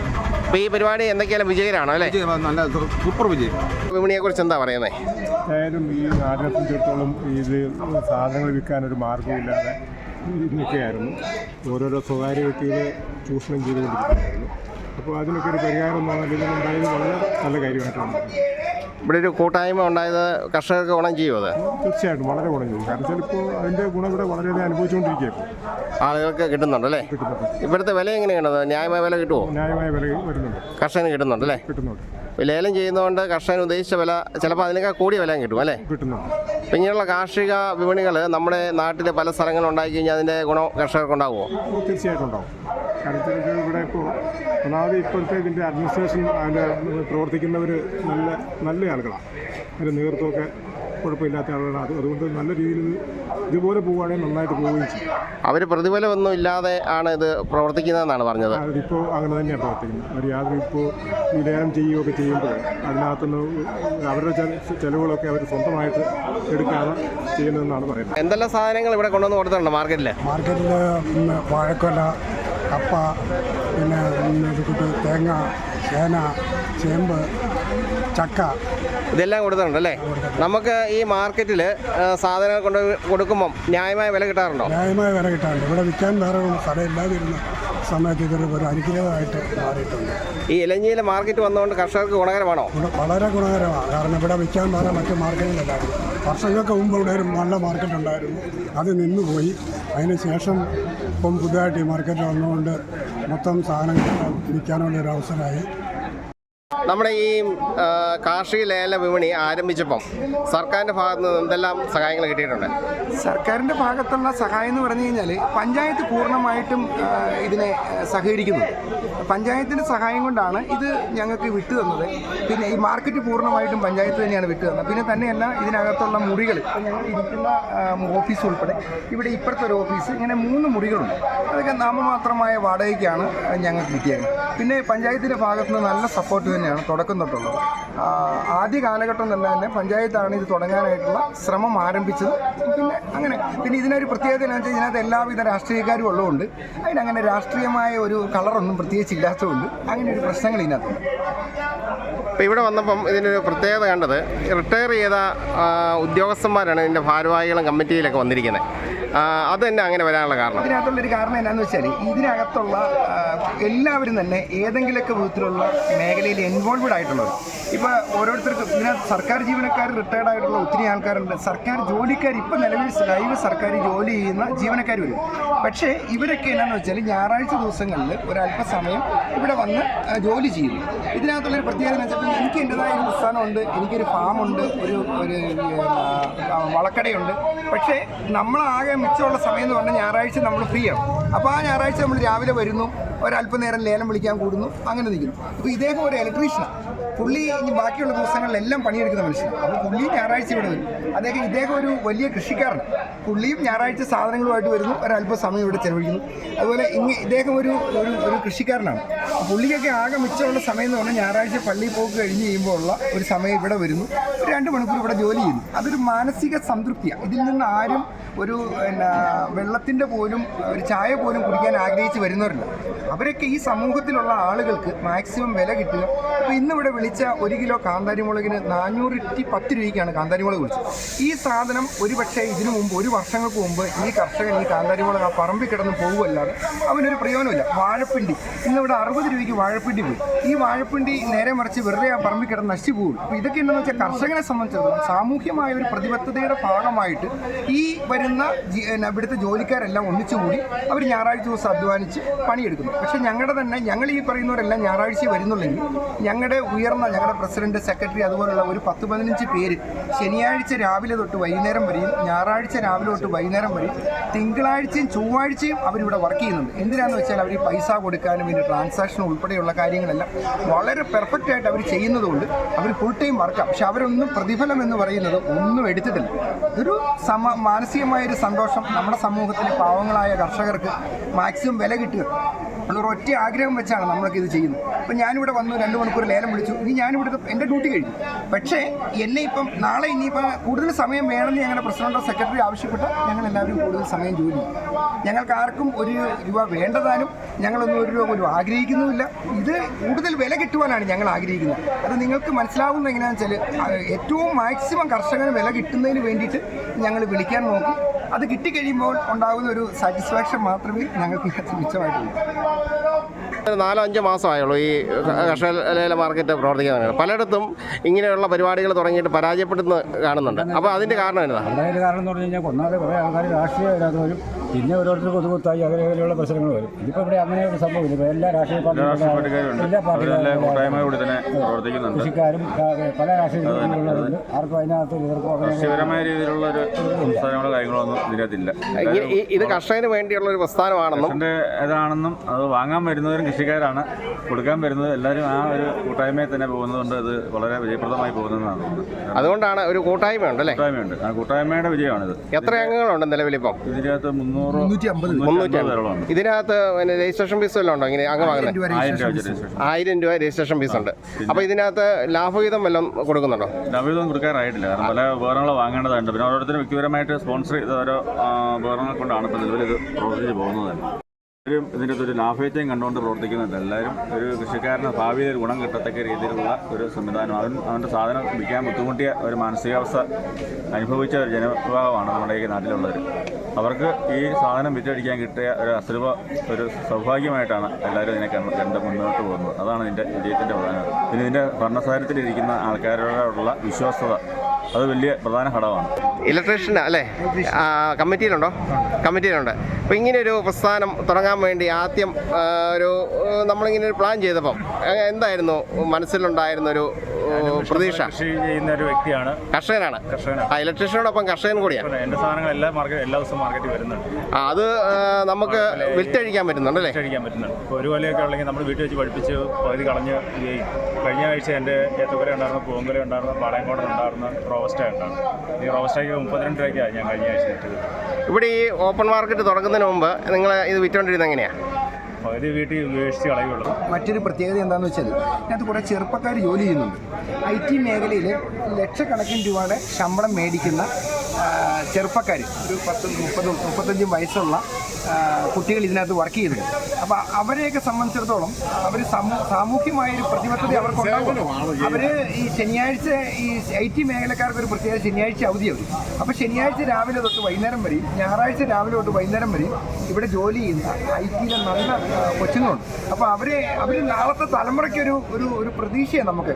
അപ്പോൾ ഈ പരിപാടി എന്തൊക്കെയാലും വിജയകരമാണോ അല്ലേ? നല്ല സൂപ്പർ വിജയം. വിപണിയെക്കുറിച്ച് എന്താ പറയുന്നത് ഏതായാലും ഈ നാടിനെ സംബന്ധിച്ചിടത്തോളം ഇത് സാധനങ്ങൾ വിൽക്കാനൊരു മാർഗമില്ലാതെ നിൽക്കുകയായിരുന്നു. ഓരോരോ സ്വകാര്യ വ്യക്തികളെ ചൂഷണം ചെയ്തുകൊണ്ടിരിക്കുകയായിരുന്നു. അപ്പോൾ അതിനൊക്കെ ഒരു പരിഹാരം എന്നുള്ള ഉണ്ടായത് വളരെ നല്ല കാര്യമായിട്ടാണ്. ഇവിടെ ഒരു കൂട്ടായ്മ ഉണ്ടായത് കർഷകർക്ക് ഗുണം ചെയ്യുമോ അത്? തീർച്ചയായിട്ടും വളരെ ഗുണം ചെയ്യും. കാരണം വെച്ചാൽ ഇപ്പോൾ അതിന്റെ ഗുണം ഇവിടെ വളരെയധികം അനുഭവിച്ചുകൊണ്ടിരിക്കുകയാണ് ആളുകൾക്ക് കിട്ടുന്നുണ്ടല്ലേ ഇവിടുത്തെ വില എങ്ങനെയാണ്? ന്യായമായ വില കിട്ടുമോ? ന്യായമായ വില വരുന്നുണ്ട്. കർഷകന് കിട്ടുന്നുണ്ട് അല്ലേ? കിട്ടുന്നുണ്ട്. ലേലം ചെയ്യുന്നതുകൊണ്ട് കർഷകൻ ഉദ്ദേശിച്ച വില ചിലപ്പോൾ അതിനേക്കാൾ കൂടിയ വില കിട്ടും അല്ലേ? കിട്ടുന്നുണ്ട്. അപ്പം ഇങ്ങനെയുള്ള കാർഷിക വിപണികൾ നമ്മുടെ നാട്ടിലെ പല സ്ഥലങ്ങളും ഉണ്ടാക്കി കഴിഞ്ഞാൽ അതിന്റെ ഗുണം കർഷകർക്ക് ഉണ്ടാകുമോ തീർച്ചയായിട്ടും ഉണ്ടാവും. കാരണം ഇവിടെ ഇപ്പോൾ ഒന്നാമത് ഇപ്പോഴത്തെ ഇതിന്റെ അഡ്മിനിസ്ട്രേഷൻ അതിന്റെ പ്രവർത്തിക്കുന്നവർ നല്ല നല്ല ആളുകളാണ്. അതിന്റെ നേതൃത്വമൊക്കെ കുഴപ്പമില്ലാത്ത ആളുകളാണ്. അത് അതുകൊണ്ട് നല്ല രീതിയിൽ ഇതുപോലെ പോവുകയാണെങ്കിൽ നന്നായിട്ട് പോവുകയും ചെയ്യും. അവർ പ്രതിഫലമൊന്നും ഇല്ലാതെ ആണ് ഇത് പ്രവർത്തിക്കുന്നതെന്നാണ് പറഞ്ഞത്. അതിപ്പോൾ അങ്ങനെ തന്നെയാണ് പ്രവർത്തിക്കുന്നത്. അവർ യാതൊരു ഇപ്പോൾ ഈ ലേലം ചെയ്യുകയൊക്കെ ചെയ്യുമ്പോൾ അതിനകത്തുനിന്ന് അവരുടെ ചെലവുകളൊക്കെ അവർ സ്വന്തമായിട്ട് എടുക്കാതെ ചെയ്യുന്നതെന്നാണ് പറയുന്നത്. എന്തെല്ലാം സാധനങ്ങൾ ഇവിടെ കൊണ്ടുവന്ന് കൊടുത്തിട്ടുണ്ട് മാർക്കറ്റിൽ മാർക്കറ്റിൽ വാഴക്കൊല കപ്പ പിന്നെ ഇതുകൂട്ട് തേങ്ങ ചേന ചേമ്പ് ചക്ക. ഇതെല്ലാം കൊടുത്തിട്ടുണ്ട് അല്ലേ? നമുക്ക് ഈ മാർക്കറ്റിൽ സാധനങ്ങൾ കൊണ്ട് കൊടുക്കുമ്പം ന്യായമായ വില കിട്ടാറുണ്ടോ? ന്യായമായ വില കിട്ടാറുണ്ട്. ഇവിടെ വിൽക്കാൻ വേറെ സ്ഥലമില്ലാതിരുന്ന സമയത്ത് ഇതൊരു ഒരു അനുഗ്രഹമായിട്ട് മാറിയിട്ടുണ്ട്. ഈ ഇലഞ്ഞിയിലെ മാർക്കറ്റ് വന്നുകൊണ്ട് കർഷകർക്ക് ഗുണകരമാണോ? വളരെ ഗുണകരമാണ്. കാരണം ഇവിടെ വിൽക്കാൻ വേറെ മറ്റു മാർക്കറ്റുകളില്ലായിരുന്നു വർഷങ്ങൾക്ക് മുമ്പ് ഇവിടെ ഒരു നല്ല മാർക്കറ്റ് ഉണ്ടായിരുന്നു. അത് നിന്നുപോയി. അതിന് ശേഷം ഇപ്പം പുതുതായിട്ട് ഈ മാർക്കറ്റിൽ വന്നുകൊണ്ട് മൊത്തം സാധനങ്ങൾ വിൽക്കാനുള്ള ഒരു അവസരമായി. നമ്മുടെ ഈ കാർഷിക ലേല വിപണി ആരംഭിച്ചപ്പം സർക്കാരിന്റെ ഭാഗത്ത് നിന്ന് എന്തെല്ലാം സഹായങ്ങൾ കിട്ടിയിട്ടുണ്ട്? സർക്കാരിന്റെ ഭാഗത്തുള്ള സഹായം എന്ന് പറഞ്ഞു കഴിഞ്ഞാൽ പഞ്ചായത്ത് പൂർണമായിട്ടും ഇതിനെ സഹകരിക്കുന്നു പഞ്ചായത്തിന്റെ സഹായം കൊണ്ടാണ് ഇത് ഞങ്ങൾക്ക് വിട്ടു തന്നത്. പിന്നെ ഈ മാർക്കറ്റ് പൂർണമായിട്ടും പഞ്ചായത്ത് തന്നെയാണ് വിട്ടു തന്നത്. പിന്നെ തന്നെയല്ല ഇതിനകത്തുള്ള മുറികൾ. ഇപ്പം ഞങ്ങൾ ഇരിക്കുന്ന ഓഫീസ് ഉൾപ്പെടെ ഇവിടെ ഇപ്പുറത്തെ ഒരു ഓഫീസ് ഇങ്ങനെ മൂന്ന് മുറികളുണ്ട്. അതൊക്കെ നാമമാത്രമായ വാടകയ്ക്കാണ് ഞങ്ങൾക്ക് കിട്ടിയത്. പിന്നെ പഞ്ചായത്തിന്റെ ഭാഗത്ത് നിന്ന് നല്ല സപ്പോർട്ട് തന്നെയാണ് തുടക്കം തൊട്ടുള്ളത്. ആദ്യ കാലഘട്ടം തന്നെ തന്നെ പഞ്ചായത്താണ് ഇത് തുടങ്ങാനായിട്ടുള്ള ശ്രമം ആരംഭിച്ചത്. പിന്നെ അങ്ങനെ പിന്നെ ഇതിനൊരു പ്രത്യേകത എന്ന് വെച്ചാൽ ഇതിനകത്ത് എല്ലാവിധ രാഷ്ട്രീയക്കാരും ഉള്ളതുകൊണ്ട് അതിനങ്ങനെ രാഷ്ട്രീയമായ ഒരു കളറൊന്നും പ്രത്യേകിച്ച് ഇല്ലാത്തതുകൊണ്ട് അങ്ങനെ ഒരു പ്രശ്നങ്ങൾ ഇതിനകത്തുണ്ട് ഇപ്പോൾ ഇവിടെ വന്നപ്പം ഇതിനൊരു പ്രത്യേകത കണ്ടത് റിട്ടയർ ചെയ്ത ഉദ്യോഗസ്ഥന്മാരാണ് ഇതിന്റെ ഭാരവാഹികളും കമ്മിറ്റിയിലൊക്കെ വന്നിരിക്കുന്നത് അത് തന്നെ അങ്ങനെ വരാനുള്ള കാരണം. ഇതിനകത്തുള്ള ഒരു കാരണം എന്താണെന്ന് വെച്ചാൽ ഇതിനകത്തുള്ള എല്ലാവരും തന്നെ ഏതെങ്കിലുമൊക്കെ വിധത്തിലുള്ള മേഖലയിൽ ഇൻവോൾവഡ് ആയിട്ടുള്ളവർ. ഇപ്പോൾ ഓരോരുത്തർക്കും ഇതിനകത്ത് സർക്കാർ ജീവനക്കാർ റിട്ടയർഡ് ആയിട്ടുള്ള ഒത്തിരി ആൾക്കാരുണ്ട്. സർക്കാർ ജോലിക്കാർ ഇപ്പം നിലവിൽ ലൈവ് സർക്കാർ ജോലി ചെയ്യുന്ന ജീവനക്കാർ വരും. പക്ഷേ ഇവരൊക്കെ എന്നാന്ന് വെച്ചാൽ ഞായറാഴ്ച ദിവസങ്ങളിൽ ഒരല്പസമയം ഇവിടെ വന്ന് ജോലി ചെയ്യുന്നു ഇതിനകത്തുള്ളൊരു പ്രത്യേകത വെച്ചാൽ എനിക്ക് എന്റെതായ ഒരു സ്ഥലമുണ്ട് എനിക്കൊരു ഫാമുണ്ട് ഒരു ഒരു വളക്കടയുണ്ട്. പക്ഷേ നമ്മളാകെ മിച്ചമുള്ള സമയം എന്ന് പറഞ്ഞാൽ ഞായറാഴ്ച നമ്മൾ ഫ്രീ ആണ് അപ്പോൾ ആ ഞായറാഴ്ച നമ്മൾ രാവിലെ വരുന്നു. ഒരല്പനേരം ലേലം വിളിക്കാൻ കൂടുന്നു. അങ്ങനെ നിൽക്കുന്നു. അപ്പോൾ ഇദ്ദേഹം ഒരു ഇലക്ട്രീഷ്യനാണ് പുള്ളി ഇനി ബാക്കിയുള്ള ദിവസങ്ങളിലെല്ലാം പണിയെടുക്കുന്ന മനുഷ്യൻ. അപ്പോൾ പുള്ളി ഞായറാഴ്ച ഇവിടെ വരും. അദ്ദേഹം ഇദ്ദേഹം ഒരു വലിയ കൃഷിക്കാരൻ. പുള്ളിയും ഞായറാഴ്ച സാധനങ്ങളുമായിട്ട് വരുന്നു. ഒരല്പ സമയം ഇവിടെ ചെലവഴിക്കുന്നു. അതുപോലെ ഇനി ഇദ്ദേഹം ഒരു ഒരു ഒരു കൃഷിക്കാരനാണ്. പുള്ളിക്കൊക്കെ ആകെ മിച്ചമുള്ള സമയം എന്ന് പറഞ്ഞാൽ ഞായറാഴ്ച പള്ളിയിൽ പോക്ക് കഴിഞ്ഞ് കഴിയുമ്പോൾ ഉള്ള ഒരു സമയം ഇവിടെ വരുന്നു. ഒരു രണ്ട് മണിക്കൂർ ഇവിടെ ജോലി ചെയ്യുന്നു. അതൊരു മാനസിക സംതൃപ്തിയാണ്. ഇതിൽ നിന്ന് ആരും ഒരു എന്നാ വെള്ളത്തിന്റെ പോലും ഒരു ചായ പോലും കുടിക്കാൻ ആഗ്രഹിച്ച് വരുന്നവരില്ല. അവരൊക്കെ ഈ സമൂഹത്തിലുള്ള ആളുകൾക്ക് മാക്സിമം വില കിട്ടുക. അപ്പോൾ ഇന്നിവിടെ വിളിച്ച ഒരു കിലോ കാന്താരിമുളകിന് നാനൂറ്റി പത്ത് രൂപയ്ക്കാണ് കാന്താരിമുളക് വിളിച്ചത് ഈ സാധനം ഒരു പക്ഷേ ഇതിനു മുമ്പ് ഒരു വർഷങ്ങൾക്ക് മുമ്പ് ഈ കർഷകൻ ഈ കാന്താരി മുളക് ആ പറമ്പിൽ കിടന്ന് പോകുമല്ലാതെ അവനൊരു പ്രയോജനമില്ല വാഴപ്പിണ്ടി. ഇന്നിവിടെ അറുപത് രൂപയ്ക്ക് വാഴപ്പിണ്ടി പോയി. ഈ വാഴപ്പിണ്ടി നേരെ മറിച്ച് വെറുതെ ആ പറമ്പിൽ കിടന്ന് നശിച്ചു പോകും. അപ്പോൾ ഇതൊക്കെ എന്താണെന്ന് വെച്ചാൽ കർഷകനെ സംബന്ധിച്ചിടത്തോളം സാമൂഹ്യമായ ഒരു പ്രതിബദ്ധതയുടെ ഭാഗമായിട്ട് ഈ വരുന്ന ഇവിടുത്തെ ജോലിക്കാരെല്ലാം ഒന്നിച്ചുകൂടി അവർ ഞായറാഴ്ച ദിവസം അധ്വാനിച്ച് പണിയെടുക്കുന്നു. പക്ഷേ ഞങ്ങളുടെ തന്നെ ഞങ്ങൾ ഈ പറയുന്നവരെല്ലാം ഞായറാഴ്ച വരുന്നുള്ളെങ്കിൽ ഞങ്ങളുടെ ഉയർന്ന ഞങ്ങളുടെ പ്രസിഡന്റ് സെക്രട്ടറി അതുപോലുള്ള ഒരു പത്ത് പതിനഞ്ച് പേര് ശനിയാഴ്ച രാവിലെ തൊട്ട് വൈകുന്നേരം വരെയും ഞായറാഴ്ച രാവിലെ തൊട്ട് വൈകുന്നേരം വരെയും തിങ്കളാഴ്ചയും ചൊവ്വാഴ്ചയും അവരിവിടെ വർക്ക് ചെയ്യുന്നുണ്ട്. എന്തിനാണെന്ന് വെച്ചാൽ അവർ പൈസ കൊടുക്കാനും പിന്നെ ട്രാൻസാക്ഷൻ ഉൾപ്പെടെയുള്ള കാര്യങ്ങളെല്ലാം വളരെ പെർഫെക്റ്റ് ആയിട്ട് അവർ ചെയ്യുന്നതുകൊണ്ട് അവർ ഫുൾ ടൈം വർക്കാണ് പക്ഷെ അവരൊന്നും പ്രതിഫലം എന്ന് പറയുന്നത് ഒന്നും എടുത്തിട്ടില്ല. ഇതൊരു സമ മാനസികമായൊരു സന്തോഷം. നമ്മുടെ സമൂഹത്തിലെ പാവങ്ങളായ കർഷകർക്ക് മാക്സിമം വില കിട്ടുക. ഉള്ളൊരു ഒറ്റ ആഗ്രഹം വെച്ചാണ് നമ്മളൊക്കെ ഇത് ചെയ്യുന്നത്. അപ്പം ഞാനിവിടെ വന്നു രണ്ട് മണിക്കൂർ ലേലം വിളിച്ചു. ഇനി ഞാനിവിടെ എന്റെ ഡ്യൂട്ടി കഴിഞ്ഞു. പക്ഷേ എന്നെ ഇപ്പം നാളെ ഇനിയിപ്പോൾ കൂടുതൽ സമയം വേണമെന്ന് ഞങ്ങളുടെ പ്രസിഡന്റോ സെക്രട്ടറി ആവശ്യപ്പെട്ട് ഞങ്ങൾ എല്ലാവരും കൂടുതൽ സമയം ജോലി ഞങ്ങൾക്ക് ആർക്കും ഒരു രൂപ വേണ്ടതാനും ഞങ്ങളൊന്നും ഒരു രൂപ പോലും ആഗ്രഹിക്കുന്നുമില്ല. ഇത് കൂടുതൽ വില കിട്ടുവാനാണ് ഞങ്ങൾ ആഗ്രഹിക്കുന്നത്. അത് നിങ്ങൾക്ക് മനസ്സിലാവുന്ന എങ്ങനെയാണെന്ന് വെച്ചാൽ ഏറ്റവും മാക്സിമം കർഷകന് വില കിട്ടുന്നതിന് വേണ്ടിയിട്ട് ഞങ്ങൾ വിളിക്കാൻ നോക്കും. അത് കിട്ടിക്കഴിയുമ്പോൾ ഉണ്ടാകുന്ന ഒരു സാറ്റിസ്ഫാക്ഷൻ മാത്രമേ ഞങ്ങൾക്ക് മിച്ചമായിട്ടുള്ളൂ. നാലോ അഞ്ചോ മാസമായുള്ളൂ ഈ കർഷക ലേല മാർക്കറ്റ് പ്രവർത്തിക്കാൻ. പലയിടത്തും ഇങ്ങനെയുള്ള പരിപാടികൾ തുടങ്ങിയിട്ട് പരാജയപ്പെടുന്ന കാണുന്നുണ്ട് അപ്പോൾ അതിന്റെ കാരണം അതിന്റെ കാരണം എന്ന് പറഞ്ഞു കഴിഞ്ഞാൽ ഒന്നാമത് കുറേ ആൾക്കാർ രാഷ്ട്രീയമില്ലാത്തവരും പിന്നെ ഓരോരുത്തർ കൊതുകുത്തായി അങ്ങനെ അങ്ങനെയുള്ള പ്രശ്നങ്ങൾ വരും. ഇതിപ്പോൾ ഇവിടെ അങ്ങനെ ഒരു സംഭവം ഇല്ല. ഇപ്പോൾ എല്ലാ രാഷ്ട്രീയ പാർട്ടികളും എല്ലാ പാർട്ടികളും തന്നെ പ്രവർത്തിക്കുന്നുണ്ട്. കൃഷിക്കാരും പല രാഷ്ട്രീയ ആർക്കും അതിനകത്ത് എതിർപ്പോ രീതിയിലുള്ള ഒരു ഇതിനകത്തില്ല. ഇത് കർഷകന് വേണ്ടിയുള്ള ഒരു പ്രസ്ഥാനമാണെന്നും ഇതാണെന്നും അത് വാങ്ങാൻ വരുന്നവരും കൃഷിക്കാരാണ്. കൊടുക്കാൻ വരുന്നത് എല്ലാവരും ആ ഒരു കൂട്ടായ്മയിൽ തന്നെ പോകുന്നതുകൊണ്ട് അത് വളരെ വിജയപ്രദമായി പോകുന്നതാണ്. അതുകൊണ്ടാണ് ഒരു കൂട്ടായ്മ ഉണ്ടല്ലേ കൂട്ടായ്മയുണ്ട്. ആ കൂട്ടായ്മയുടെ വിജയമാണിത്. എത്ര അംഗങ്ങളുണ്ട് നിലവിലിപ്പം? ഇതിനകത്ത് മുന്നൂറ് അമ്പത്. മുന്നൂറ്റി അമ്പത് ഇതിനകത്ത് പിന്നെ രജിസ്ട്രേഷൻ ഫീസ് വല്ലതും ഉണ്ടോ? ഇങ്ങനെ അങ്ങ് വാങ്ങുന്നത് ആയിരം രൂപ രജിസ്ട്രേഷൻ ഫീസ്. ഉണ്ട്. അപ്പോൾ ഇതിനകത്ത് ലാഭവിഹിതം വല്ലതും കൊടുക്കുന്നുണ്ടോ? നവീതൊന്നും കൊടുക്കാറായിട്ടില്ല. കാരണം പല ഉപകരണങ്ങൾ വാങ്ങേണ്ടതുണ്ട്. പിന്നെ ഓരോരുത്തരും വ്യക്തിപരമായിട്ട് സ്പോൺസർ ചെയ്ത ഓരോ ഉപകരണങ്ങൾ കൊണ്ടാണ് ഇപ്പോൾ നിലവിൽ ഇത് പ്രവർത്തിച്ച് പോകുന്നത് തന്നെ. എല്ലാവരും ഇതിന്റെ ഒരു ലാഭേറ്റയും കണ്ടുകൊണ്ട് പ്രവർത്തിക്കുന്നുണ്ട്. എല്ലാവരും ഒരു കൃഷിക്കാരന് ഭാവിയിൽ ഒരു ഗുണം കിട്ടത്തക്ക രീതിയിലുള്ള ഒരു സംവിധാനം. അവൻ അവന്റെ സാധനം വിൽക്കാൻ ബുദ്ധിമുട്ടിയ ഒരു മാനസികാവസ്ഥ അനുഭവിച്ച ഒരു ജനവിഭാഗമാണ് നമ്മുടെ ഈ നാട്ടിലുള്ളവർ അവർക്ക് ഈ സാധനം വിറ്റടിക്കാൻ കിട്ടിയ ഒരു അസുലഭ ഒരു സൗഭാഗ്യമായിട്ടാണ് എല്ലാവരും ഇതിനെ കണ്ട് മുന്നോട്ട് പോകുന്നത്. അതാണ് ഇതിന്റെ വിജയത്തിന്റെ പ്രധാന പിന്നെ ഇതിന്റെ ഭരണസാരത്തിലിരിക്കുന്ന ആൾക്കാരോടുള്ള വിശ്വാസത അത് വലിയ പ്രധാന ഘടകമാണ്. ഇലക്ട്രീഷ്യൻ അല്ലേ? കമ്മിറ്റിയിലുണ്ടോ? കമ്മിറ്റിയിലുണ്ട്. അപ്പോൾ ഇങ്ങനെ ഒരു പ്രസ്ഥാനം തുടങ്ങാൻ വേണ്ടി ആദ്യം ഒരു നമ്മളിങ്ങനെ ഒരു പ്ലാൻ ചെയ്തപ്പം എന്തായിരുന്നു? മനസ്സിലുണ്ടായിരുന്ന ഒരു ഏഹ്, പ്രതീക്ഷ. കൃഷി ചെയ്യുന്ന ഒരു വ്യക്തിയാണ്. കർഷകനാണ്. കർഷകനാണ്. ആ ഇലക്ട്രീഷ്യനോടൊപ്പം കർഷകൻ കൂടിയാണ് എന്റെ സാധനങ്ങൾ എല്ലാ മാർക്കറ്റ് എല്ലാ ദിവസവും മാർക്കറ്റിൽ വരുന്നുണ്ട്. ആ, അത് നമുക്ക് വിറ്റഴിക്കാൻ പറ്റുന്നുണ്ടല്ലേ കഴിക്കാൻ പറ്റുന്നുണ്ട്. ഇപ്പോൾ ഒരു കൊലയൊക്കെ ഉള്ളെങ്കിൽ നമ്മൾ വീട്ടിൽ വെച്ച് പഠിപ്പിച്ച് പകുതി കളഞ്ഞ്. കഴിഞ്ഞ ആഴ്ച എന്റെ ഏത്തക്കൊല ഉണ്ടായിരുന്നു പൂങ്കൊല ഉണ്ടായിരുന്നു പാളയംകോടൻ ഉണ്ടായിരുന്നു റോസ്റ്റ ഉണ്ടായിരുന്നു. ഈ റോസ്റ്റയ്ക്ക് മുപ്പത്തിരണ്ട് രൂപയ്ക്കാണ് ഞാൻ കഴിഞ്ഞ ആഴ്ച വിറ്റത്. ഇവിടെ ഈ ഓപ്പൺ മാർക്കറ്റ് തുടങ്ങുന്നതിന് മുമ്പ് നിങ്ങൾ ഇത് വിറ്റുകൊണ്ടിരുന്നത് എങ്ങനെയാണ് പകുതി വീട്ടിൽ ഉപേക്ഷിച്ച് കളയുള്ളൂ. മറ്റൊരു പ്രത്യേകത എന്താണെന്ന് വെച്ചാൽ ഇതിനകത്ത് കുറേ ചെറുപ്പക്കാർ ജോലി ചെയ്യുന്നുണ്ട്. ഐ ടി മേഖലയിൽ ലക്ഷക്കണക്കിന് രൂപയുടെ ശമ്പളം മേടിക്കുന്ന ചെറുപ്പക്കാർ ഒരു പത്ത് മുപ്പതും മുപ്പത്തഞ്ചും വയസ്സുള്ള കുട്ടികൾ ഇതിനകത്ത് വർക്ക് ചെയ്യുന്നുണ്ട്. അപ്പോൾ അവരെയൊക്കെ സംബന്ധിച്ചിടത്തോളം അവർ സാമൂഹ്യമായൊരു പ്രതിബദ്ധത അവർക്ക് അവർ ഈ ശനിയാഴ്ച ഈ ഐ ടി മേഖലക്കാർക്ക് ഒരു പ്രത്യേക ശനിയാഴ്ച അവധി അവർ അപ്പോൾ ശനിയാഴ്ച രാവിലെ തൊട്ട് വൈകുന്നേരം വരെയും ഞായറാഴ്ച രാവിലെ തൊട്ട് വൈകുന്നേരം വരെയും ഇവിടെ ജോലി ചെയ്യുന്ന ഐ ടിയിലെ നല്ല കൊച്ചുങ്ങളുണ്ട്. അപ്പോൾ അവരെ അവർ നാളത്തെ തലമുറയ്ക്ക് ഒരു ഒരു ഒരു പ്രതീക്ഷയാണ് നമുക്ക്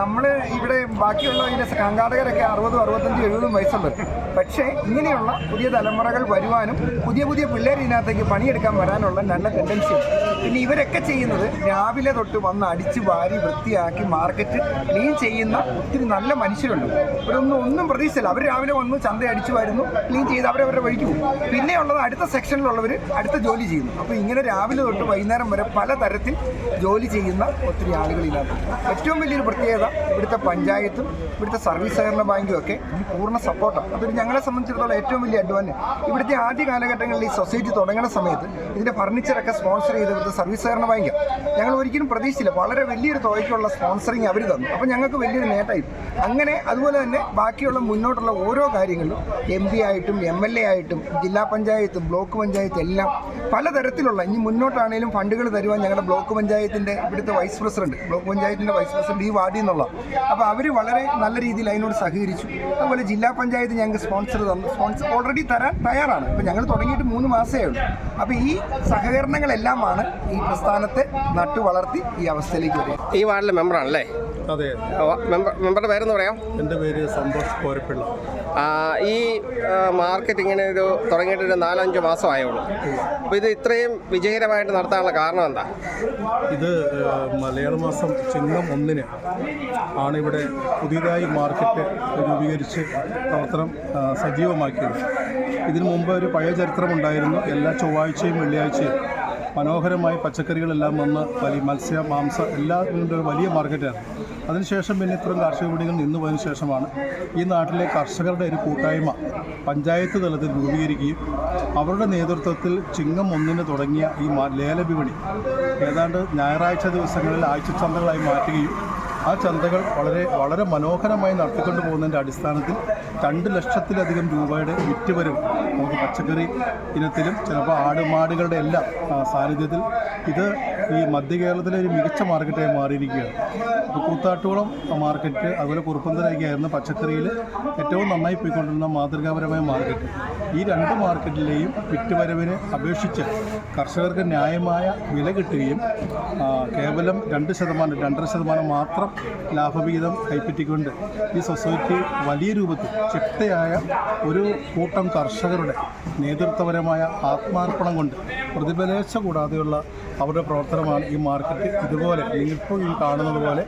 നമ്മൾ ഇവിടെ ബാക്കിയുള്ള ഇതിലെ കങ്കാടകരൊക്കെ അറുപതും അറുപത്തഞ്ചും എഴുപതും വയസ്സുള്ളത് പക്ഷേ ഇങ്ങനെയുള്ള പുതിയ തലമുറകൾ വരുവാനും പുതിയ പുതിയ പിള്ളേർ ഇതിനകത്തേക്ക് പണിയെടുക്കാൻ വരാനുള്ള നല്ല ടെൻഡൻസി ഉണ്ട്. പിന്നെ ഇവരൊക്കെ ചെയ്യുന്നത് രാവിലെ തൊട്ട് വന്ന് അടിച്ച് വാരി വൃത്തിയാക്കി മാർക്കറ്റ് ക്ലീൻ ചെയ്യുന്ന ഒത്തിരി നല്ല മനുഷ്യരുണ്ട്. ഇവരൊന്നും ഒന്നും പ്രതീക്ഷിച്ചില്ല. അവർ രാവിലെ വന്ന് ചന്ത അടിച്ചു വരുന്നു ക്ലീൻ ചെയ്ത് അവരവരുടെ വഴിക്ക് പോകും. പിന്നെയുള്ളത് അടുത്ത സെക്ഷനിലുള്ളവർ അടുത്ത ജോലി ചെയ്യുന്നു. അപ്പോൾ ഇങ്ങനെ രാവിലെ തൊട്ട് വൈകുന്നേരം വരെ പല തരത്തിൽ ജോലി ചെയ്യുന്ന ഒത്തിരി ആളുകൾ ഇതിനകത്ത് ഏറ്റവും വലിയൊരു പ്രത്യേകത ഇവിടുത്തെ പഞ്ചായത്തും ഇവിടുത്തെ സർവീസ് സഹകരണ ബാങ്കും ഒക്കെ പൂർണ സപ്പോർട്ടാണ് അതൊരു ഞങ്ങളെ സംബന്ധിച്ചിടത്തോളം ഏറ്റവും വലിയ അഡ്വാന്റേജ് ഇവിടുത്തെ ആദ്യ കാലഘട്ടങ്ങളിൽ ഈ സൊസൈറ്റി തുടങ്ങുന്ന സമയത്ത് ഇതിന്റെ ഫർണിച്ചറൊക്കെ സ്പോൺസർ ചെയ്ത് ഇവിടുത്തെ സർവീസ് സഹകരണ ബാങ്കാണ് ഞങ്ങൾ ഒരിക്കലും പ്രതീക്ഷിച്ചില്ല. വളരെ വലിയൊരു തുകയ്ക്കുള്ള സ്പോൺസറിങ് അവർ തന്നു. അപ്പോൾ ഞങ്ങൾക്ക് വലിയൊരു നേട്ടമായി. അങ്ങനെ അതുപോലെ തന്നെ ബാക്കിയുള്ള മുന്നോട്ടുള്ള ഓരോ കാര്യങ്ങളിലും എം പി ആയിട്ടും എം എൽ എ ആയിട്ടും ജില്ലാ പഞ്ചായത്തും ബ്ലോക്ക് പഞ്ചായത്തും എല്ലാം പലതരത്തിലുള്ള ഇനി മുന്നോട്ടാണെങ്കിലും ഫണ്ടുകൾ തരുവാൻ ഞങ്ങളുടെ ബ്ലോക്ക് പഞ്ചായത്തിന്റെ ഇവിടുത്തെ വൈസ് പ്രസിഡന്റ് ബ്ലോക്ക് പഞ്ചായത്തിന്റെ വൈസ് പ്രസിഡന്റ് ഈ വാർഡിൽ നിന്നുള്ള. അപ്പോൾ അവർ വളരെ നല്ല രീതിയിൽ അതിനോട് സഹകരിച്ചു. അതുപോലെ ജില്ലാ പഞ്ചായത്ത് ഞങ്ങൾക്ക് സ്പോൺസർ തന്നു സ്പോൺസർ ഓൾറെഡി തരാൻ തയ്യാറാണ്. ഇപ്പം ഞങ്ങൾ തുടങ്ങിയിട്ട് മൂന്ന് മാസമേ ഉള്ളൂ. അപ്പോൾ ഈ സഹകരണങ്ങളെല്ലാമാണ് ഈ പ്രസ്ഥാനത്തെ നട്ടു വളർത്തി ഈ അവസ്ഥയിലേക്ക് വരുന്നത് ഈ വാർഡിലെ മെമ്പറാണല്ലേ? അതെ. മെമ്പറുടെ പേരെന്ന് പറയാം? എന്റെ പേര് സന്തോഷ് കോരപ്പിള്ള. ഈ മാർക്കറ്റ് ഇങ്ങനെ ഒരു തുടങ്ങിയിട്ട് ഒരു നാലഞ്ച് മാസമായുള്ളൂ. അപ്പോൾ ഇത് ഇത്രയും വിജയകരമായിട്ട് നടത്താനുള്ള കാരണം എന്താ? ഇത് മലയാള മാസം ചിങ്ങം ഒന്നിന് ആണ് ഇവിടെ പുതിയതായി മാർക്കറ്റ് രൂപീകരിച്ച് പ്രവർത്തനം സജീവമാക്കിയത് ഇതിനു മുമ്പ് ഒരു പഴയ ചരിത്രമുണ്ടായിരുന്നു. എല്ലാ ചൊവ്വാഴ്ചയും വെള്ളിയാഴ്ചയും മനോഹരമായി പച്ചക്കറികളെല്ലാം വന്ന് വലിയ മത്സ്യ മാംസ എല്ലാം കൊണ്ട് ഒരു വലിയ മാർക്കറ്റായിരുന്നു അതിനുശേഷം പിന്നെ ഇത്തരം കാർഷിക വിപണികൾ നിന്നു പോയതിനു ശേഷമാണ് ഈ നാട്ടിലെ കർഷകരുടെ ഒരു കൂട്ടായ്മ പഞ്ചായത്ത് തലത്തിൽ രൂപീകരിക്കുകയും അവരുടെ നേതൃത്വത്തിൽ ചിങ്ങം ഒന്നിന് തുടങ്ങിയ ഈ ലേല വിപണി ഏതാണ്ട് ഞായറാഴ്ച ദിവസങ്ങളിൽ ആഴ്ചച്ചന്തകളായി മാറ്റുകയും ആ ചന്തകൾ വളരെ വളരെ മനോഹരമായി നടത്തിക്കൊണ്ട് പോകുന്നതിന്റെ അടിസ്ഥാനത്തിൽ രണ്ട് ലക്ഷത്തിലധികം രൂപയുടെ വിറ്റ് വരും നമുക്ക് പച്ചക്കറി ഇനത്തിലും ചിലപ്പോൾ ആടുമാടുകളുടെ എല്ലാം സാന്നിധ്യത്തിൽ ഇത് ഈ മധ്യ കേരളത്തിലെ ഒരു മികച്ച മാർക്കറ്റായി മാറിയിരിക്കുകയാണ്. ഇപ്പോൾ കൂത്താട്ടുകുളം മാർക്കറ്റ് അതുപോലെ കുറുപ്പന്തരയ്ക്കായിരുന്നു പച്ചക്കറിയിൽ ഏറ്റവും നന്നായി പോയിക്കൊണ്ടിരുന്ന മാതൃകാപരമായ മാർക്കറ്റ്. ഈ രണ്ട് മാർക്കറ്റിലെയും വിറ്റുവരവിനെ അപേക്ഷിച്ച് കർഷകർക്ക് ന്യായമായ വില കിട്ടുകയും കേവലം രണ്ട് ശതമാനം രണ്ടര ശതമാനം മാത്രം ലാഭവിഹിതം കൈപ്പറ്റിക്കൊണ്ട് ഈ സൊസൈറ്റി വലിയ രൂപത്തിൽ ചിട്ടയായ ഒരു കൂട്ടം കർഷകരുടെ നേതൃത്വപരമായ ആത്മാർപ്പണം കൊണ്ട് പ്രതിഫലേച്ഛ കൂടാതെയുള്ള അവരുടെ പ്രവർത്തനമാണ് ഈ മാർക്കറ്റ്. ഇതുപോലെ ഇപ്പോൾ ഈ കാണുന്നത് പോലെ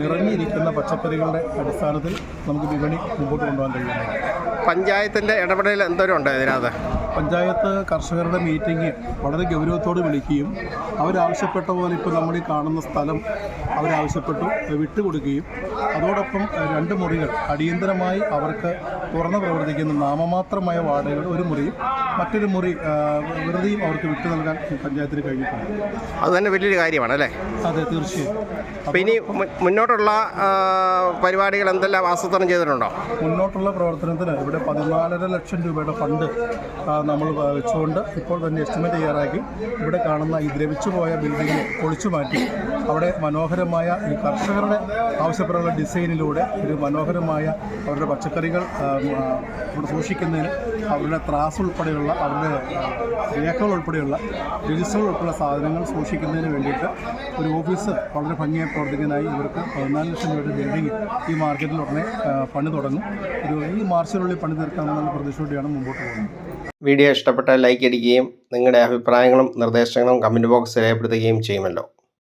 നിറഞ്ഞിരിക്കുന്ന പച്ചക്കറികളുടെ അടിസ്ഥാനത്തിൽ നമുക്ക് വിപണി മുമ്പോട്ട് കൊണ്ടുപോകാൻ കഴിയുന്നത്. പഞ്ചായത്തിന്റെ ഇടപെടൽ എന്തോരം ഉണ്ട് ഇതിനകത്ത്? പഞ്ചായത്ത് കർഷകരുടെ മീറ്റിംഗ് വളരെ ഗൗരവത്തോട് വിളിക്കുകയും അവരാവശ്യപ്പെട്ട പോലെ ഇപ്പോൾ നമ്മൾ ഈ കാണുന്ന സ്ഥലം അവരാവശ്യപ്പെട്ടു വിട്ടുകൊടുക്കുകയും. അതോടൊപ്പം രണ്ട് മുറികൾ അടിയന്തരമായി അവർക്ക് തുറന്ന് പ്രവർത്തിക്കുന്ന നാമമാത്രമായ വാർഡുകൾ ഒരു മുറിയും മറ്റൊരു മുറി വെറുതെയും അവർക്ക് വിട്ടു നൽകാൻ പഞ്ചായത്തിന് കഴിഞ്ഞിട്ടുണ്ട്. അത് തന്നെ വലിയൊരു കാര്യമാണ് അല്ലേ? അതെ തീർച്ചയായും. അപ്പം ഇനി മുന്നോട്ടുള്ള പരിപാടികൾ എന്തെല്ലാം ആസൂത്രണം ചെയ്തിട്ടുണ്ടോ? മുന്നോട്ടുള്ള പ്രവർത്തനത്തിന് ഇവിടെ പതിനാലര ലക്ഷം രൂപയുടെ ഫണ്ട് നമ്മൾ വെച്ചുകൊണ്ട് ഇപ്പോൾ തന്നെ എസ്റ്റിമേറ്റ് തയ്യാറാക്കി. ഇവിടെ കാണുന്ന ഈ ദ്രവിച്ചു പോയ ബിൽഡിംഗ് പൊളിച്ചു മാറ്റി അവിടെ മനോഹരമായ ഈ കർഷകരുടെ ആവശ്യപ്പെടുന്ന ഡിസൈനിലൂടെ ഒരു മനോഹരമായ അവരുടെ പച്ചക്കറികൾ ഇവിടെ സൂക്ഷിക്കുന്നതിന് അവരുടെ ത്രാസ് ഉൾപ്പെടെയുള്ള അവരുടെ രേഖകൾ ഉൾപ്പെടെയുള്ള രജിസ്റ്റർ ഉൾപ്പെടെയുള്ള സാധനങ്ങൾ സൂക്ഷിക്കുന്നതിന് വേണ്ടിയിട്ട് ഒരു ഓഫീസ് വളരെ ഭംഗിയായി പ്രവർത്തിക്കുന്നതിനായി ഇവർക്ക് പതിനാല് ലക്ഷം രൂപയുടെ ബിൽഡിംഗ് ഈ മാർക്കറ്റിൽ ഉടനെ പണി തുടങ്ങും. ഒരു ഈ മാർച്ചിനുള്ളിൽ പണി തീർക്കാമെന്നുള്ള പ്രതീക്ഷയോടെയാണ് മുമ്പോട്ട് പോകുന്നത്. വീഡിയോ ഇഷ്ടപ്പെട്ടാൽ ലൈക്ക് അടിക്കുകയും നിങ്ങളുടെ അഭിപ്രായങ്ങളും നിർദ്ദേശങ്ങളും കമന്റ് ബോക്സ് രേഖപ്പെടുത്തുകയും ചെയ്യുമല്ലോ.